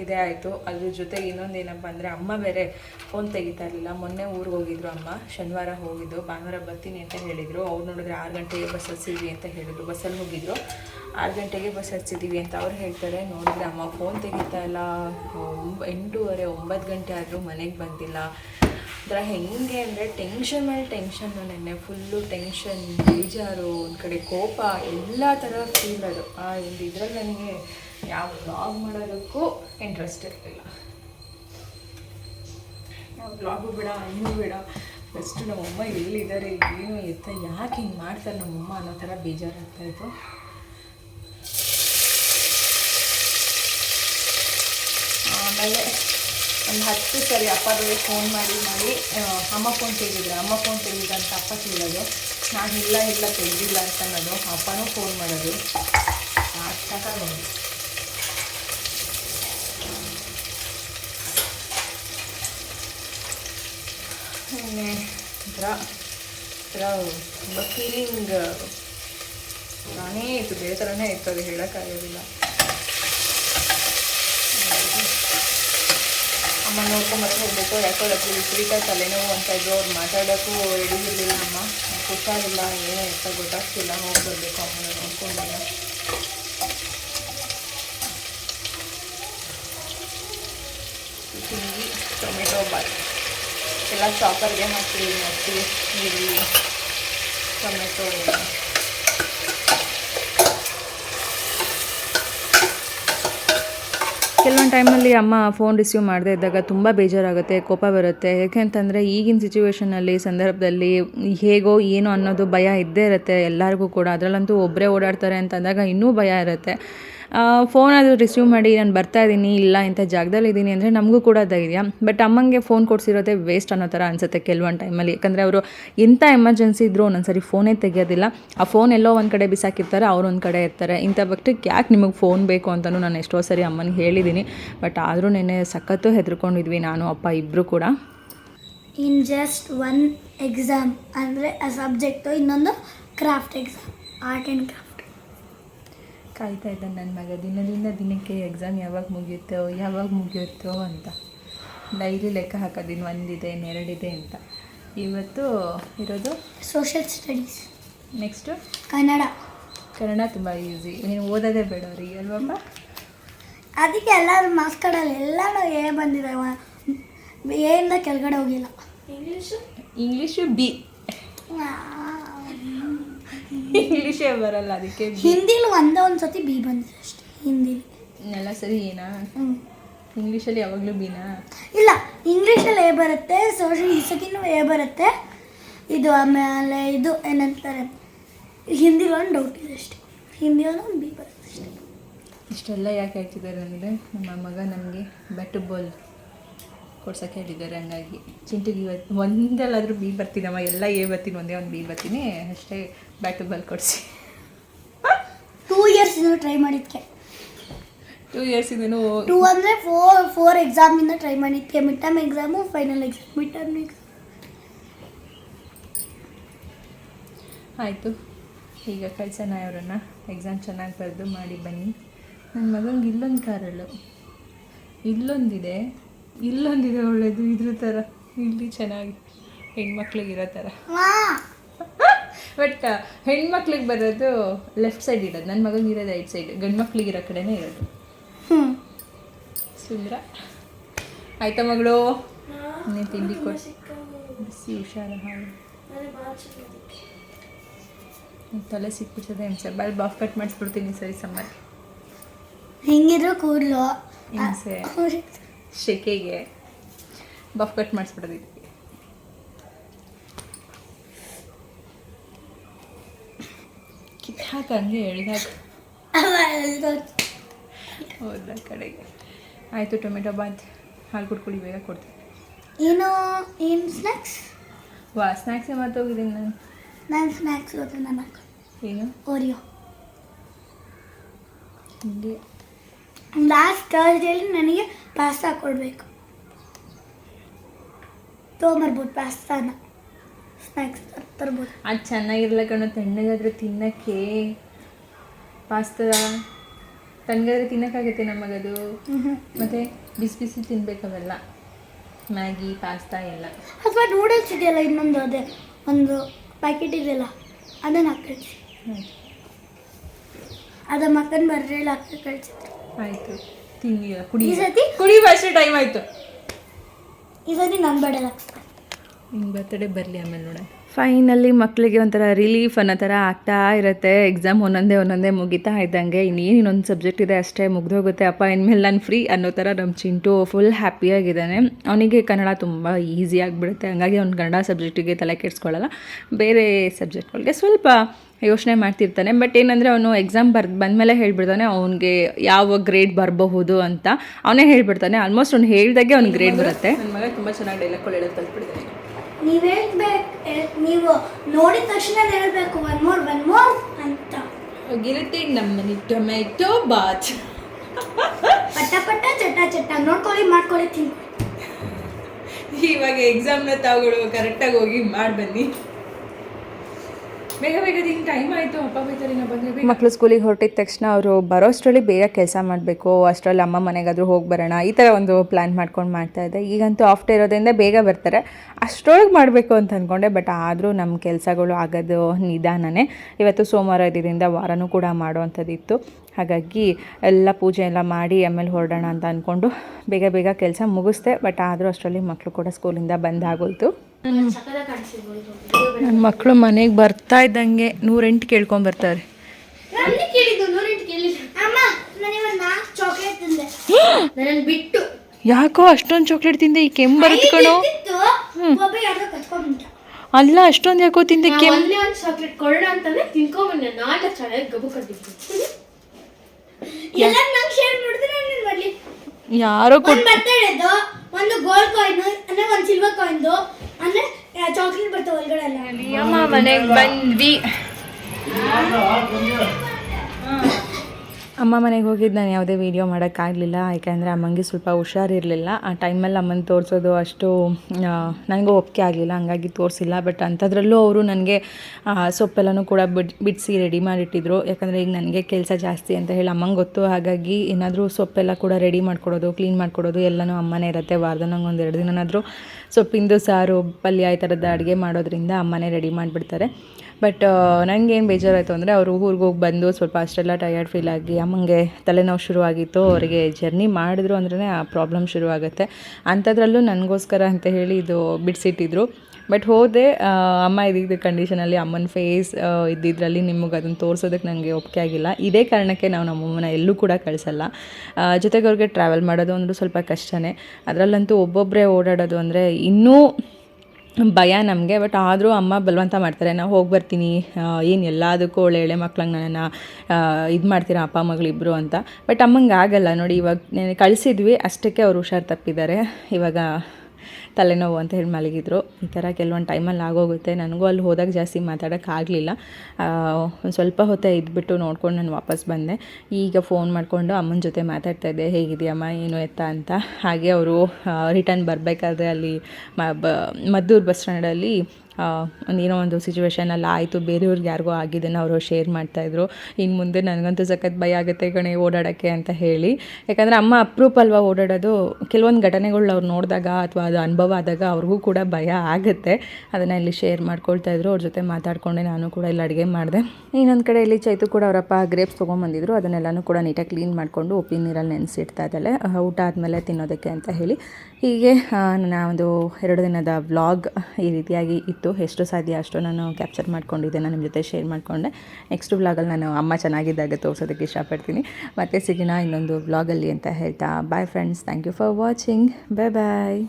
ಇದೇ ಆಯಿತು. ಅದ್ರ ಜೊತೆಗೆ ಇನ್ನೊಂದು ಏನಪ್ಪ ಅಂದರೆ ಅಮ್ಮ ಬೇರೆ ಫೋನ್ ತೆಗಿತಾ ಇರಲಿಲ್ಲ. ಮೊನ್ನೆ ಊರಿಗೆ ಹೋಗಿದ್ರು ಅಮ್ಮ. ಶನಿವಾರ ಹೋಗಿದ್ದು. ಭಾನುವಾರ ಬರ್ತೀನಿ ಅಂತ ಹೇಳಿದರು. ಅವ್ರು ನೋಡಿದ್ರೆ ಆರು ಗಂಟೆಗೆ ಬಸ್ ಹಚ್ಚಿದ್ವಿ ಅಂತ ಹೇಳಿದ್ರು. ಬಸ್ಸಲ್ಲಿ ಹೋಗಿದ್ರು. ಆರು ಗಂಟೆಗೆ ಬಸ್ ಹಚ್ಚಿದ್ದೀವಿ ಅಂತ ಅವ್ರು ಹೇಳ್ತಾರೆ. ನೋಡಿದ್ರೆ ಅಮ್ಮ ಫೋನ್ ತೆಗಿತಾ ಇಲ್ಲ. ಎಂಟೂವರೆ, ಒಂಬತ್ತು ಗಂಟೆ ಆದರೂ ಮನೆಗೆ ಬಂದಿಲ್ಲ. ಒಂಥರ ಹೆಂಗೆ ಅಂದರೆ ಟೆನ್ಷನ್ ಮೇಲೆ ಟೆನ್ಷನ್ ನೆನ್ನೆ ಫುಲ್ಲು ಟೆನ್ಷನ್ ಬೇಜಾರು, ಒಂದು ಕಡೆ ಕೋಪ, ಎಲ್ಲ ಥರ ಫೀಲ್ ಅದು. ಆ, ಒಂದು ಇದರಲ್ಲಿ ನನಗೆ ಯಾವ ಬ್ಲಾಗ್ ಮಾಡೋದಕ್ಕೂ ಇಂಟ್ರೆಸ್ಟ್ ಇರಲಿಲ್ಲ. ಯಾವ ವ್ಲಾಗು ಬೇಡ, ಇನ್ನೂ ಬೇಡ. ಫಸ್ಟು ನಮ್ಮಮ್ಮ ಎಲ್ಲಿದ್ದಾರೆ, ಏನು, ಎತ್ತ, ಯಾಕೆ ಹಿಂಗೆ ಮಾಡ್ತಾರೆ ನಮ್ಮಮ್ಮ ಅನ್ನೋ ಥರ ಬೇಜಾರಾಗ್ತಾಯಿತ್ತು ಆಮೇಲೆ ಒಂದು ಹತ್ತು ಸರಿ ಅಪ್ಪದವರಿಗೆ ಫೋನ್ ಮಾಡಿ ಮಾಡಿ ಅಮ್ಮ ಫೋನ್ ತೆಗೆದಿದ್ರೆ. ಅಮ್ಮ ಫೋನ್ ತೆಗೆದಿದ್ದ ಅಂತ ಅಪ್ಪ ಕೇಳೋದು ನಾನು ಇಲ್ಲ ಇಲ್ಲ, ತೆಗೆದಿಲ್ಲ ಅಂತ ಅನ್ನೋದು ಅಪ್ಪನೂ ಫೋನ್ ಮಾಡೋದು ಸಾಕಾಗೋದು ಆಮೇಲೆ ಒಂಥರ ಒಂಥರ ತುಂಬ ಫೀಲಿಂಗ್ ನಾನೇ ಇತ್ತು, ಬೇರೆ ಥರನೇ ಇತ್ತು, ಅದು ಹೇಳೋಕ್ಕಾಗೋದಿಲ್ಲ. ಅಮ್ಮ ನೋಡ್ಕೊಂಬತ್ತೆ ಹೋಗ್ಬೇಕು, ಯಾಕೋ ರಾತ್ರಿ ವಿಪರೀತ ತಲೆನೋವು ಅಂತ ಇದ್ರು, ಅವ್ರು ಮಾತಾಡೋಕ್ಕೂ ರೆಡಿ ಇರಲಿಲ್ಲ ಅಮ್ಮ. ಹುಷಾರಿಲ್ಲ, ಏನೇ ಅಂತ ಗೊತ್ತಾಗ್ತಿಲ್ಲ, ಹೋಗಿ ಬರಬೇಕು ಅಮ್ಮನ ನೋಡ್ಕೊಂಡೆಲ್ಲ ತಿಂಡಿ ಟೊಮೆಟೊ ಬಾತ್ ಎಲ್ಲ ಚಾಪರ್ಗೆ ಹಾಕ್ತೀವಿ ಮತ್ತು ಈರುಳ್ಳಿ, ಟೊಮೆಟೊ. ಕೆಲವೊಂದು ಟೈಮಲ್ಲಿ ಅಮ್ಮ ಫೋನ್ ರಿಸೀವ್ ಮಾಡದೇ ಇದ್ದಾಗ ತುಂಬ ಬೇಜಾರಾಗುತ್ತೆ, ಕೋಪ ಬರುತ್ತೆ. ಯಾಕೆ ಅಂತಂದರೆ ಈಗಿನ ಸಿಚುವೇಷನಲ್ಲಿ ಸಂದರ್ಭದಲ್ಲಿ ಹೇಗೋ ಏನು ಅನ್ನೋದು ಭಯ ಇದ್ದೇ ಇರುತ್ತೆ ಎಲ್ಲರಿಗೂ ಕೂಡ. ಅದರಲ್ಲಂತೂ ಒಬ್ಬರೇ ಓಡಾಡ್ತಾರೆ ಅಂತ ಅಂದಾಗ ಇನ್ನೂ ಭಯ ಇರುತ್ತೆ. ಫೋನ್ ಅದು ರಿಸೀವ್ ಮಾಡಿ ನಾನು ಬರ್ತಾ ಇದ್ದೀನಿ, ಇಲ್ಲ ಇಂಥ ಜಾಗದಲ್ಲಿ ಇದ್ದೀನಿ ಅಂದರೆ ನಮಗೂ ಕೂಡ ಧೈರ್ಯ. ಬಟ್ ಅಮ್ಮಂಗೆ ಫೋನ್ ಕೊಡಿಸಿರೋದೇ ವೇಸ್ಟ್ ಅನ್ನೋ ಥರ ಅನಿಸುತ್ತೆ ಕೆಲವೊಂದು ಟೈಮಲ್ಲಿ ಯಾಕಂದರೆ ಅವರು ಎಂಥ ಎಮರ್ಜೆನ್ಸಿ ಇದ್ದರೂ ಒಂದೊಂದು ಸರಿ ಫೋನೇ ತೆಗಿಯೋದಿಲ್ಲ. ಆ ಫೋನ್ ಎಲ್ಲೋ ಒಂದು ಕಡೆ ಬಿಸಾಕಿರ್ತಾರೆ, ಅವ್ರು ಒಂದು ಕಡೆ ಇರ್ತಾರೆ ಇಂಥ ಭಕ್ತಿಗೆ ಯಾಕೆ ನಿಮಗೆ ಫೋನ್ ಬೇಕು ಅಂತಲೂ ನಾನು ಎಷ್ಟೋ ಸರಿ ಅಮ್ಮನಿಗೆ ಹೇಳಿದ್ದೀನಿ ಬಟ್ ಆದರೂ ನೆನೆ ಸಖತ್ತು ಹೆದರ್ಕೊಂಡಿದ್ವಿ ನಾನು, ಅಪ್ಪ ಇಬ್ಬರು ಕೂಡ. ಇನ್ ಜಸ್ಟ್ ಒನ್ ಎಕ್ಸಾಮ್ ಅಂದರೆ ಆ ಸಬ್ಜೆಕ್ಟು ಇನ್ನೊಂದು craft exam art and craft ಕಾಯ್ತಾ ಇದ್ದ ನನ್ನ ಮಗ. ದಿನದಿಂದ ದಿನಕ್ಕೆ ಎಕ್ಸಾಮ್ ಯಾವಾಗ ಮುಗಿಯುತ್ತೋ ಯಾವಾಗ ಮುಗಿಯುತ್ತೋ ಅಂತ. ಡೈಲಿ ಲೆಕ್ಕ ಹಾಕೋದಿನ ಒಂದಿದೆ ಎರಡಿದೆ ಅಂತ. ಇವತ್ತು ಇರೋದು? Social studies next Kannada. Kannada ತುಂಬ ಈಸಿ ನೀನು ಓದೋದೇ ಬೇಡ ಅವ್ರಿಗೆ ಅಲ್ವಮ್ಮ ಅದಕ್ಕೆ ಎಲ್ಲರೂ ಮಾರ್ಕ್ಸ್ ಕಾರ್ಡಲ್ಲಿ ಎಲ್ಲನೂ ಏ ಬಂದಿದೆ ಏಯಿಂದ ಕೆಳಗಡೆ ಹೋಗಿಲ್ಲ. ಇಂಗ್ಲೀಷು ಇಂಗ್ಲೀಷು ಬಿ ಇಂಗ್ಲೀಷೇ ಬರಲ್ಲ ಅದಕ್ಕೆ ಹಿಂದಿಲಿ ಒಂದೇ ಒಂದು ಸತಿ ಬಿ ಬಂದಿದೆ ಅಷ್ಟೇ ಹಿಂದಿ ಎಲ್ಲ ಸರಿ ಏನಾ? ಇಂಗ್ಲೀಷಲ್ಲಿ ಯಾವಾಗಲೂ ಬಿನಾ ಇಲ್ಲ ಇಂಗ್ಲೀಷಲ್ಲಿ ಎ ಬರುತ್ತೆ ಸೋಷಲ್ ಈ ಸತಿನೂ ಎ ಬರುತ್ತೆ. ಇದು ಆಮೇಲೆ ಇದು ಏನಂತಾರೆ ಹಿಂದಿ ಒಂದು ಡೌಟ್ ಇದೆ ಅಷ್ಟೇ. ಹಿಂದಿ ಒಂದು ಬಿ ಬರುತ್ತೆ ಅಷ್ಟೇ. ಇಷ್ಟೆಲ್ಲ ಯಾಕೆ ಹಾಕಿದ್ದಾರೆ ಅಂದರೆ ನಮ್ಮ ಮಗ ನಮಗೆ ಬೆಟ್ಟು ಬಾಲ್ ಕೊಡ್ಸೋಕೆ ಹೇಳಿದ್ದಾರೆ ಹಂಗಾಗಿ. ಚಿಂಟಿಗೆ ಇವತ್ತು ಒಂದಲ್ಲಾದರೂ ಬಿ ಬರ್ತೀನಮ್ಮ ಎಲ್ಲ ಎ ಬರ್ತೀನಿ ಒಂದೇ ಒಂದು ಬಿ ಬರ್ತೀನಿ ಅಷ್ಟೇ ಬ್ಯಾಟು ಬಾಲ್ ಕೊಡಿಸಿ. ಟೂ ಇಯರ್ಸ್ ಇಂದ ಟ್ರೈ ಮಾಡಿದ್ಕೆ. ಟೂ ಇಯರ್ಸಿಂದನೂ ಟೂ ಅಂದರೆ ಫೋರ್ ಫೋರ್ ಎಕ್ಸಾಮಿಂದ try ಮಾಡಿದ್ಕೆ mid term exam final exam mid term exam ಆಯಿತು. ಈಗ ಕಳ್ಸೋಣ ಅವರನ್ನ. ಎಕ್ಸಾಮ್ ಚೆನ್ನಾಗಿ ಬರೆದು ಮಾಡಿ ಬನ್ನಿ. ನನ್ನ ಮಗನಿಗೆ ಇಲ್ಲೊಂದು ಕಾರಳು ಇಲ್ಲೊಂದಿದೆ. ಇಲ್ಲೊಂದಿದೆ ಒಳ್ಳೇದು ಇದ್ರ ಥರ ಇಲ್ಲಿ ಚೆನ್ನಾಗಿ ಹೆಣ್ಮಕ್ಳಿಗೆ ಇರೋ ಥರ ಬಟ್ ಹೆಣ್ಮಕ್ಳಿಗೆ ಬರೋದು ಲೆಫ್ಟ್ ಸೈಡ್ ಇರೋದು. ನನ್ನ ಮಗನಿಗೆ ಇರೋದು ರೈಟ್ ಸೈಡ್ ಗಂಡು ಮಕ್ಳಿಗೆ ಇರೋ ಕಡೆನೇ ಇರೋದು. ಸುಂದ್ರ? ಆಯ್ತಾ ಮಗಳು? ನೀನು ತಿಂಡಿ ಕೊಡಿ. ಬಿಸಿ ಹುಷಾರ ಹಾಳು ತಲೆ ಸಿಕ್ಬಿಡ್ತದೆ ಹಿಂಸೆ ಬಲ್ ಬಾಫ್ ಕಟ್ ಮಾಡಿಸ್ಬಿಡ್ತೀನಿ ಸರಿ ಸಮ್ಮರ್. ಹೆಂಗಿದ್ರು ಕೂದಲು ಹಿಂಸೆ ಶೆಕೆಗೆ ಬಫ್ ಕಟ್ ಮಾಡಿಸ್ಬಿಡೋದು ಕಿತ್ತಾಕ ಹಂಗೆ ಎಳ್ದಾಗ ಹೋದ ಕಡೆಗೆ. ಆಯಿತು ಟೊಮೆಟೊ ಬಾತ್. ಹಾಲು ಕುಡ್ಕೊಳ್ಳಿ ಬೇಗ ಕೊಡ್ತೀನಿ. ಏನು ಏನು ಸ್ನ್ಯಾಕ್ಸ್ ವಾ ಸ್ನ್ಯಾಕ್ಸೇ ಮರ್ತೋಗಿದ್ದೀನಿ ನಾನು? ನಾನು ಸ್ನ್ಯಾಕ್ಸ್ ಗೊತ್ತು ನನ್ನ ಏನು? ಓರಿಯೋ ಹಿಂಗೆ. ಲಾಸ್ಟ್ ಥರ್ಸ್ಡೇಲಿ ನನಗೆ ಪಾಸ್ತಾ ಕೊಡಬೇಕು ತೊಗೊಂಬರ್ಬೋದು ಪಾಸ್ತಾನ ಸ್ನ್ಯಾಕ್ಸ್ ತರ್ಬೋದು. ಅದು ಚೆನ್ನಾಗಿರಲ್ಲ ಕಣೋ ತಣ್ಣಗಾದ್ರೆ ತಿನ್ನಕ್ಕೆ. ಪಾಸ್ತಾ ತಣ್ಣಗಾದ್ರೆ ತಿನ್ನೋಕ್ಕಾಗತ್ತೆ ನಮಗದು. ಮತ್ತು ಬಿಸಿ ಬಿಸಿ ತಿನ್ಬೇಕು ಅವೆಲ್ಲ. ಮ್ಯಾಗಿ ಪಾಸ್ತಾ ಎಲ್ಲ. ಅಥವಾ ನೂಡಲ್ಸ್ ಇದೆಯಲ್ಲ ಇನ್ನೊಂದು ಅದೇ ಒಂದು ಪ್ಯಾಕೆಟ್ ಇದೆಯಲ್ಲ ಅದನ್ನು ಹಾಕಿ ಕಳಿಸಿ ಅದ ಮಕ್ಕನ ಬರ್ರೆ ಹಾಕಿ ಕಳಿಸಿದ್ರು ಆಯಿತು. ತಿನ್ನಿ ಕುಡಿ. ಈ ಸತಿ ಕುಡಿ ಅಷ್ಟೇ ಟೈಮ್ ಆಯಿತು. ಈ ಸತಿ ನನ್ನ ಬರ್ಡೇ ಹಾಕ್ಸ್ತಾರೆ ನಿನ್ನ ಬರ್ತ್ಡೇ ಬರಲಿ ಆಮೇಲೆ ನೋಡೋಣ. ಫೈನಲಿ ಮಕ್ಕಳಿಗೆ ಒಂಥರ ರಿಲೀಫ್ ಅನ್ನೋ ಥರ ಆಗ್ತಾ ಇರುತ್ತೆ. ಎಕ್ಸಾಮ್ ಒಂದೊಂದೇ ಒಂದೊಂದೇ ಮುಗಿತಾ ಇದ್ದಂಗೆ ಇನ್ನೇನು ಇನ್ನೊಂದು ಸಬ್ಜೆಕ್ಟ್ ಇದೆ ಅಷ್ಟೇ ಮುಗ್ದೋಗುತ್ತೆ. ಅಪ್ಪ ಇನ್ಮೇಲೆ ನಾನು ಫ್ರೀ ಅನ್ನೋ ಥರ ನಮ್ಮ ಚಿಂಟು ಫುಲ್ ಹ್ಯಾಪಿಯಾಗಿದ್ದಾನೆ ಅವನಿಗೆ ಕನ್ನಡ ತುಂಬ ಈಸಿ ಆಗಿಬಿಡುತ್ತೆ. ಹಂಗಾಗಿ ಅವ್ನು ಕನ್ನಡ ಸಬ್ಜೆಕ್ಟಿಗೆ ತಲೆ ಕೆಡಿಸ್ಕೊಳ್ಳಲ್ಲ ಬೇರೆ ಸಬ್ಜೆಕ್ಟ್ಗಳಿಗೆ ಸ್ವಲ್ಪ ಯೋಚನೆ ಮಾಡ್ತಿರ್ತಾನೆ. ಬಟ್ ಏನಂದರೆ ಅವನು ಎಕ್ಸಾಮ್ ಬರ್ದು ಬಂದಮೇಲೆ ಹೇಳ್ಬಿಡ್ತಾನೆ ಅವನಿಗೆ ಯಾವ ಗ್ರೇಡ್ ಬರಬಹುದು ಅಂತ. ಅವನೇ ಹೇಳ್ಬಿಡ್ತಾನೆ. ಆಲ್ಮೋಸ್ಟ್ ಅವ್ನು ಹೇಳಿದಾಗೆ ಅವ್ನು ಗ್ರೇಡ್ ಬರುತ್ತೆ. ನನ್ನ ಮಗ ತುಂಬ ಚೆನ್ನಾಗಿ ಡೈಲಾಗ್ ಹೇಳೋದು ಕಲ್ತ್ಬಿಟ್ಟಿದ್ದಾನೆ ನೀವು ಹೇಳ್ಬೇಕು ನೀವು ನೋಡಿದ ತಕ್ಷಣ ಹೇಳ್ಬೇಕು ಒನ್ ಮೋರ್ ಒನ್ ಮೋರ್ ಅಂತ. ಗಿರುತ್ತೆ ನಮ್ಮನೆ ಟೊಮೆಟೊ ಬಾತ್. ಪಟ್ಟ ಪಟ್ಟ ಚಟ್ಟ ಚಟ. ನೋಡ್ಕೊಳ್ಳಿ ಮಾಡ್ಕೊಳ್ಳಿ ತಿನ್ಕೊಳ್ಳಿ. ಇವಾಗ ಎಕ್ಸಾಮ್ನ ತಾವುಗಳು ಕರೆಕ್ಟಾಗಿ ಹೋಗಿ ಮಾಡಿ ಬನ್ನಿ ಬೇಗ ಮಕ್ಕಳು ಸ್ಕೂಲಿಗೆ ಹೊರಟಿದ ತಕ್ಷಣ ಅವರು ಬರೋಷ್ಟರಲ್ಲಿ ಬೇಗ ಕೆಲಸ ಮಾಡಬೇಕು. ಅಷ್ಟರಲ್ಲಿ ಅಮ್ಮ ಮನೆಗಾದರೂ ಹೋಗಿ ಬರೋಣ. ಈ ಥರ ಒಂದು ಪ್ಲ್ಯಾನ್ ಮಾಡ್ಕೊಂಡು ಮಾಡ್ತಾ ಇದ್ದೆ. ಈಗಂತೂ ಆಫ್ಟರ್ ಇರೋದ್ರಿಂದ ಬೇಗ ಬರ್ತಾರೆ. ಅಷ್ಟರೊಳಗೆ ಮಾಡಬೇಕು ಅಂತ ಅಂದ್ಕೊಂಡೆ ಬಟ್ ಆದರೂ ನಮ್ಮ ಕೆಲಸಗಳು ಆಗೋದು ನಿಧಾನನೇ. ಇವತ್ತು ಸೋಮವಾರ ಇದರಿಂದ ವಾರನೂ ಕೂಡ ಮಾಡುವಂಥದ್ದಿತ್ತು. ಹಾಗಾಗಿ ಎಲ್ಲ ಪೂಜೆ ಎಲ್ಲ ಮಾಡಿ ಆಮೇಲೆ ಹೊರಡೋಣ ಅಂತ ಅಂದ್ಕೊಂಡು ಬೇಗ ಬೇಗ ಕೆಲಸ ಮುಗಿಸ್ದೆ. ಬಟ್ ಆದರೂ ಅಷ್ಟರಲ್ಲಿ ಮಕ್ಕಳು ಕೂಡ ಸ್ಕೂಲಿಂದ ಬಂದಾಗೋಯ್ತು. ನನ್ನ ಮಕ್ಕಳು ಮನೆಗೆ ಬರ್ತಾ ಇದ್ದಂಗೆ ನೂರೆಂಟು ಕೇಳ್ಕೊಂಬರ್ತಾರೆ ಯಾಕೋ ಅಷ್ಟೊಂದು ಚಾಕ್ಲೇಟ್ ತಿಂದೆ ಈ ಕೆಮ್ಮು ಬರುತ್ತೆ ಕಣೋ. ಒಬ್ಬ ಯಾರೋ ಕತ್ಕೊಂಡ್ಬಿಟ್ಟ. ಅಲ್ಲ ಅಷ್ಟೊಂದು ಯಾಕೋ ತಿಂದೆ ಕೆಮ್ಮು. ಯಾರೋ ಕೊಟ್ಟು ಒಂದು ಗೋಲ್ಡ್ ಕಾಯಿನ್ ಅಂದ್ರೆ ಒಂದು ಸಿಲ್ವರ್ ಕಾಯಿನ್ದು ಅಂದ್ರೆ ಚಾಕ್ಲೇಟ್ ಬರ್ತಾವೆ ಒಳಗಡೆ ಅಮ್ಮ ಮನೆಗೆ ಬಂದ್ವಿ. ಅಮ್ಮ ಮನೆಗೆ ಹೋಗಿದ್ದು ನಾನು ಯಾವುದೇ ವೀಡಿಯೋ ಮಾಡೋಕ್ಕಾಗಲಿಲ್ಲ ಯಾಕೆಂದರೆ ಅಮ್ಮಂಗೆ ಸ್ವಲ್ಪ ಹುಷಾರಿರಲಿಲ್ಲ. ಆ ಟೈಮಲ್ಲಿ ಅಮ್ಮನ ತೋರಿಸೋದು ಅಷ್ಟು ನನಗೂ ಒಪ್ಪಿಗೆ ಆಗಲಿಲ್ಲ. ಹಂಗಾಗಿ ತೋರಿಸಿಲ್ಲ. ಬಟ್ ಅಂಥದ್ರಲ್ಲೂ ಅವರು ನನಗೆ ಸೊಪ್ಪೆಲ್ಲನೂ ಕೂಡ ಬಿಡ್, ಬಿಡಿಸಿ ರೆಡಿ ಮಾಡಿಟ್ಟಿದ್ರು. ಯಾಕಂದರೆ ಈಗ ನನಗೆ ಕೆಲಸ ಜಾಸ್ತಿ ಅಂತ ಹೇಳಿ ಅಮ್ಮಂಗೆ ಗೊತ್ತು. ಹಾಗಾಗಿ ಏನಾದರೂ ಸೊಪ್ಪೆಲ್ಲ ಕೂಡ ರೆಡಿ ಮಾಡ್ಕೊಡೋದು ಕ್ಲೀನ್ ಮಾಡ್ಕೊಡೋದು ಎಲ್ಲನೂ ಅಮ್ಮನೇ ಇರುತ್ತೆ. ವಾರದ ನಂಗೆ ಒಂದು ಎರಡು ದಿನನಾದರೂ ಸೊಪ್ಪಿಂದು ಸಾರು, ಪಲ್ಯ ಈ ಥರದ ಅಡುಗೆ ಮಾಡೋದ್ರಿಂದ ಅಮ್ಮನೇ ರೆಡಿ ಮಾಡಿಬಿಡ್ತಾರೆ. ಬಟ್ ನನಗೇನು ಬೇಜಾರಾಯಿತು ಅಂದರೆ ಅವರು ಊರಿಗೆ ಹೋಗಿ ಬಂದು ಸ್ವಲ್ಪ ಅಷ್ಟೆಲ್ಲ ಟಯರ್ಡ್ ಫೀಲ್ ಆಗಿ ಅಮ್ಮಂಗೆ ತಲೆನೋವು ಶುರುವಾಗಿತ್ತು ಅವರಿಗೆ ಜರ್ನಿ ಮಾಡಿದ್ರು ಅಂದ್ರೆ ಆ ಪ್ರಾಬ್ಲಮ್ ಶುರುವಾಗುತ್ತೆ. ಅಂಥದ್ರಲ್ಲೂ ನನಗೋಸ್ಕರ ಅಂತ ಹೇಳಿ ಇದು ಬಿಡಿಸಿಟ್ಟಿದ್ರು. ಬಟ್ ಹೋದೆ ಅಮ್ಮ ಇದ್ದಿದ್ದ ಕಂಡೀಷನಲ್ಲಿ ಅಮ್ಮನ ಫೇಸ್ ಇದ್ದಿದ್ರಲ್ಲಿ ನಿಮಗೆ ಅದನ್ನು ತೋರಿಸೋದಕ್ಕೆ ನನಗೆ ಒಪ್ಪಿಗೆ ಆಗಿಲ್ಲ. ಇದೇ ಕಾರಣಕ್ಕೆ ನಾವು ನಮ್ಮಮ್ಮನ ಎಲ್ಲೂ ಕೂಡ ಕಳಿಸಲ್ಲ. ಜೊತೆಗೆ ಅವ್ರಿಗೆ ಟ್ರಾವೆಲ್ ಮಾಡೋದು ಅಂದರೂ ಸ್ವಲ್ಪ ಕಷ್ಟನೇ. ಅದರಲ್ಲಂತೂ ಒಬ್ಬೊಬ್ಬರೇ ಓಡಾಡೋದು ಅಂದರೆ ಇನ್ನೂ ಭಯ ನಮಗೆ ಬಟ್ ಆದರೂ ಅಮ್ಮ ಬಲವಂತ ಮಾಡ್ತಾರೆ, ನಾವು ಹೋಗಿ ಬರ್ತೀನಿ ಏನು ಎಲ್ಲದಕ್ಕೂ ಒಳ್ಳೆ ಎಳೆ ಮಕ್ಳಂಗೆ ನನ್ನನ್ನು ಇದು ಮಾಡ್ತೀರಾ, ಅಪ್ಪ ಮಗಳಿಬ್ಬರು ಅಂತ. ಬಟ್ ಅಮ್ಮಂಗೆ ಆಗಲ್ಲ, ನೋಡಿ ಇವಾಗ ಕಳಿಸಿದ್ವಿ, ಅಷ್ಟಕ್ಕೆ ಅವ್ರು ಹುಷಾರು ತಪ್ಪಿದ್ದಾರೆ. ಇವಾಗ ತಲೆನೋವು ಅಂತ ಹೇಳಿ ಮಲಗಿದ್ರು. ಈ ಥರ ಕೆಲವೊಂದು ಟೈಮಲ್ಲಿ ಆಗೋಗುತ್ತೆ. ನನಗೂ ಅಲ್ಲಿ ಹೋದಾಗ ಜಾಸ್ತಿ ಮಾತಾಡೋಕ್ಕಾಗಲಿಲ್ಲ ಒಂದು ಸ್ವಲ್ಪ ಹೊತ್ತೇ ಇದ್ಬಿಟ್ಟು ನೋಡ್ಕೊಂಡು ನಾನು ವಾಪಸ್ ಬಂದೆ. ಈಗ ಫೋನ್ ಮಾಡಿಕೊಂಡು ಅಮ್ಮನ ಜೊತೆ ಮಾತಾಡ್ತಾ ಇದ್ದೆ. ಹೇಗಿದೆಯಮ್ಮ ಏನು ಎತ್ತ? ಅಂತ. ಹಾಗೆ ಅವರು ರಿಟರ್ನ್ ಬರಬೇಕಾದ್ರೆ ಅಲ್ಲಿ ಮದ್ದೂರು ಬಸ್ ಸ್ಟ್ಯಾಂಡಲ್ಲಿ ಏನೋ ಒಂದು ಸಿಚುವೇಷನಲ್ಲಿ ಆಯಿತು, ಬೇರೆಯವ್ರಿಗೆ ಯಾರಿಗೋ ಆಗಿದ್ದನ್ನು ಅವರು ಶೇರ್ ಮಾಡ್ತಾಯಿದ್ರು ಇನ್ನು ಮುಂದೆ ನನಗಂತೂ ಸಖತ್ ಭಯ ಆಗುತ್ತೆ ಕಣೆ ಓಡಾಡೋಕ್ಕೆ ಅಂತ ಹೇಳಿ. ಯಾಕಂದರೆ ಅಮ್ಮ ಅಪ್ರೂಪ್ ಅಲ್ವಾ ಓಡಾಡೋದು? ಕೆಲವೊಂದು ಘಟನೆಗಳು ಅವ್ರು ನೋಡಿದಾಗ ಅಥವಾ ಅದು ಅನುಭವ ಆದಾಗ ಅವ್ರಿಗೂ ಕೂಡ ಭಯ ಆಗುತ್ತೆ. ಅದನ್ನು ಇಲ್ಲಿ ಶೇರ್ ಮಾಡ್ಕೊಳ್ತಾ ಇದ್ರು. ಅವ್ರ ಜೊತೆ ಮಾತಾಡಿಕೊಂಡೆ ನಾನು ಕೂಡ ಇಲ್ಲಿ ಅಡುಗೆ ಮಾಡಿದೆ. ಇನ್ನೊಂದು ಕಡೆ ಇಲ್ಲಿ ಚೈತು ಕೂಡ ಅವರಪ್ಪ ಗ್ರೇಪ್ಸ್ ತೊಗೊಂಬಂದಿದ್ರು. ಅದನ್ನೆಲ್ಲನೂ ಕೂಡ ನೀಟಾಗಿ ಕ್ಲೀನ್ ಮಾಡಿಕೊಂಡು ಉಪ್ಪಿನ ನೀರಲ್ಲಿ ನೆನೆಸಿಡ್ತಾ ಇದ್ದಾಳೆ. ಊಟ ಆದಮೇಲೆ ತಿನ್ನೋದಕ್ಕೆ ಅಂತ ಹೇಳಿ. ಹೀಗೆ ನನ್ನ ಒಂದು ಎರಡು ದಿನದ ವ್ಲಾಗ್ ಈ ರೀತಿಯಾಗಿ ಇತ್ತು. ಎಷ್ಟು ಸಾಧ್ಯ ಅಷ್ಟು ನಾನು ಕ್ಯಾಪ್ಚರ್ ಮಾಡ್ಕೊಂಡಿದ್ದೆ, ನಾನು ನಿಮ್ಮ ಜೊತೆ ಶೇರ್ ಮಾಡಿಕೊಂಡೆ. ನೆಕ್ಸ್ಟ್ ವ್ಲಾಗಲ್ಲಿ ನಾನು ಅಮ್ಮ ಚೆನ್ನಾಗಿದ್ದಾಗ ತೋರಿಸೋದಕ್ಕೆ ಇಷ್ಟಪಡ್ತೀನಿ. ಮತ್ತೆ ಸಿಗೋಣ ಇನ್ನೊಂದು ವ್ಲಾಗಲ್ಲಿ ಅಂತ ಹೇಳ್ತಾ bye friends thank you for watching bye bye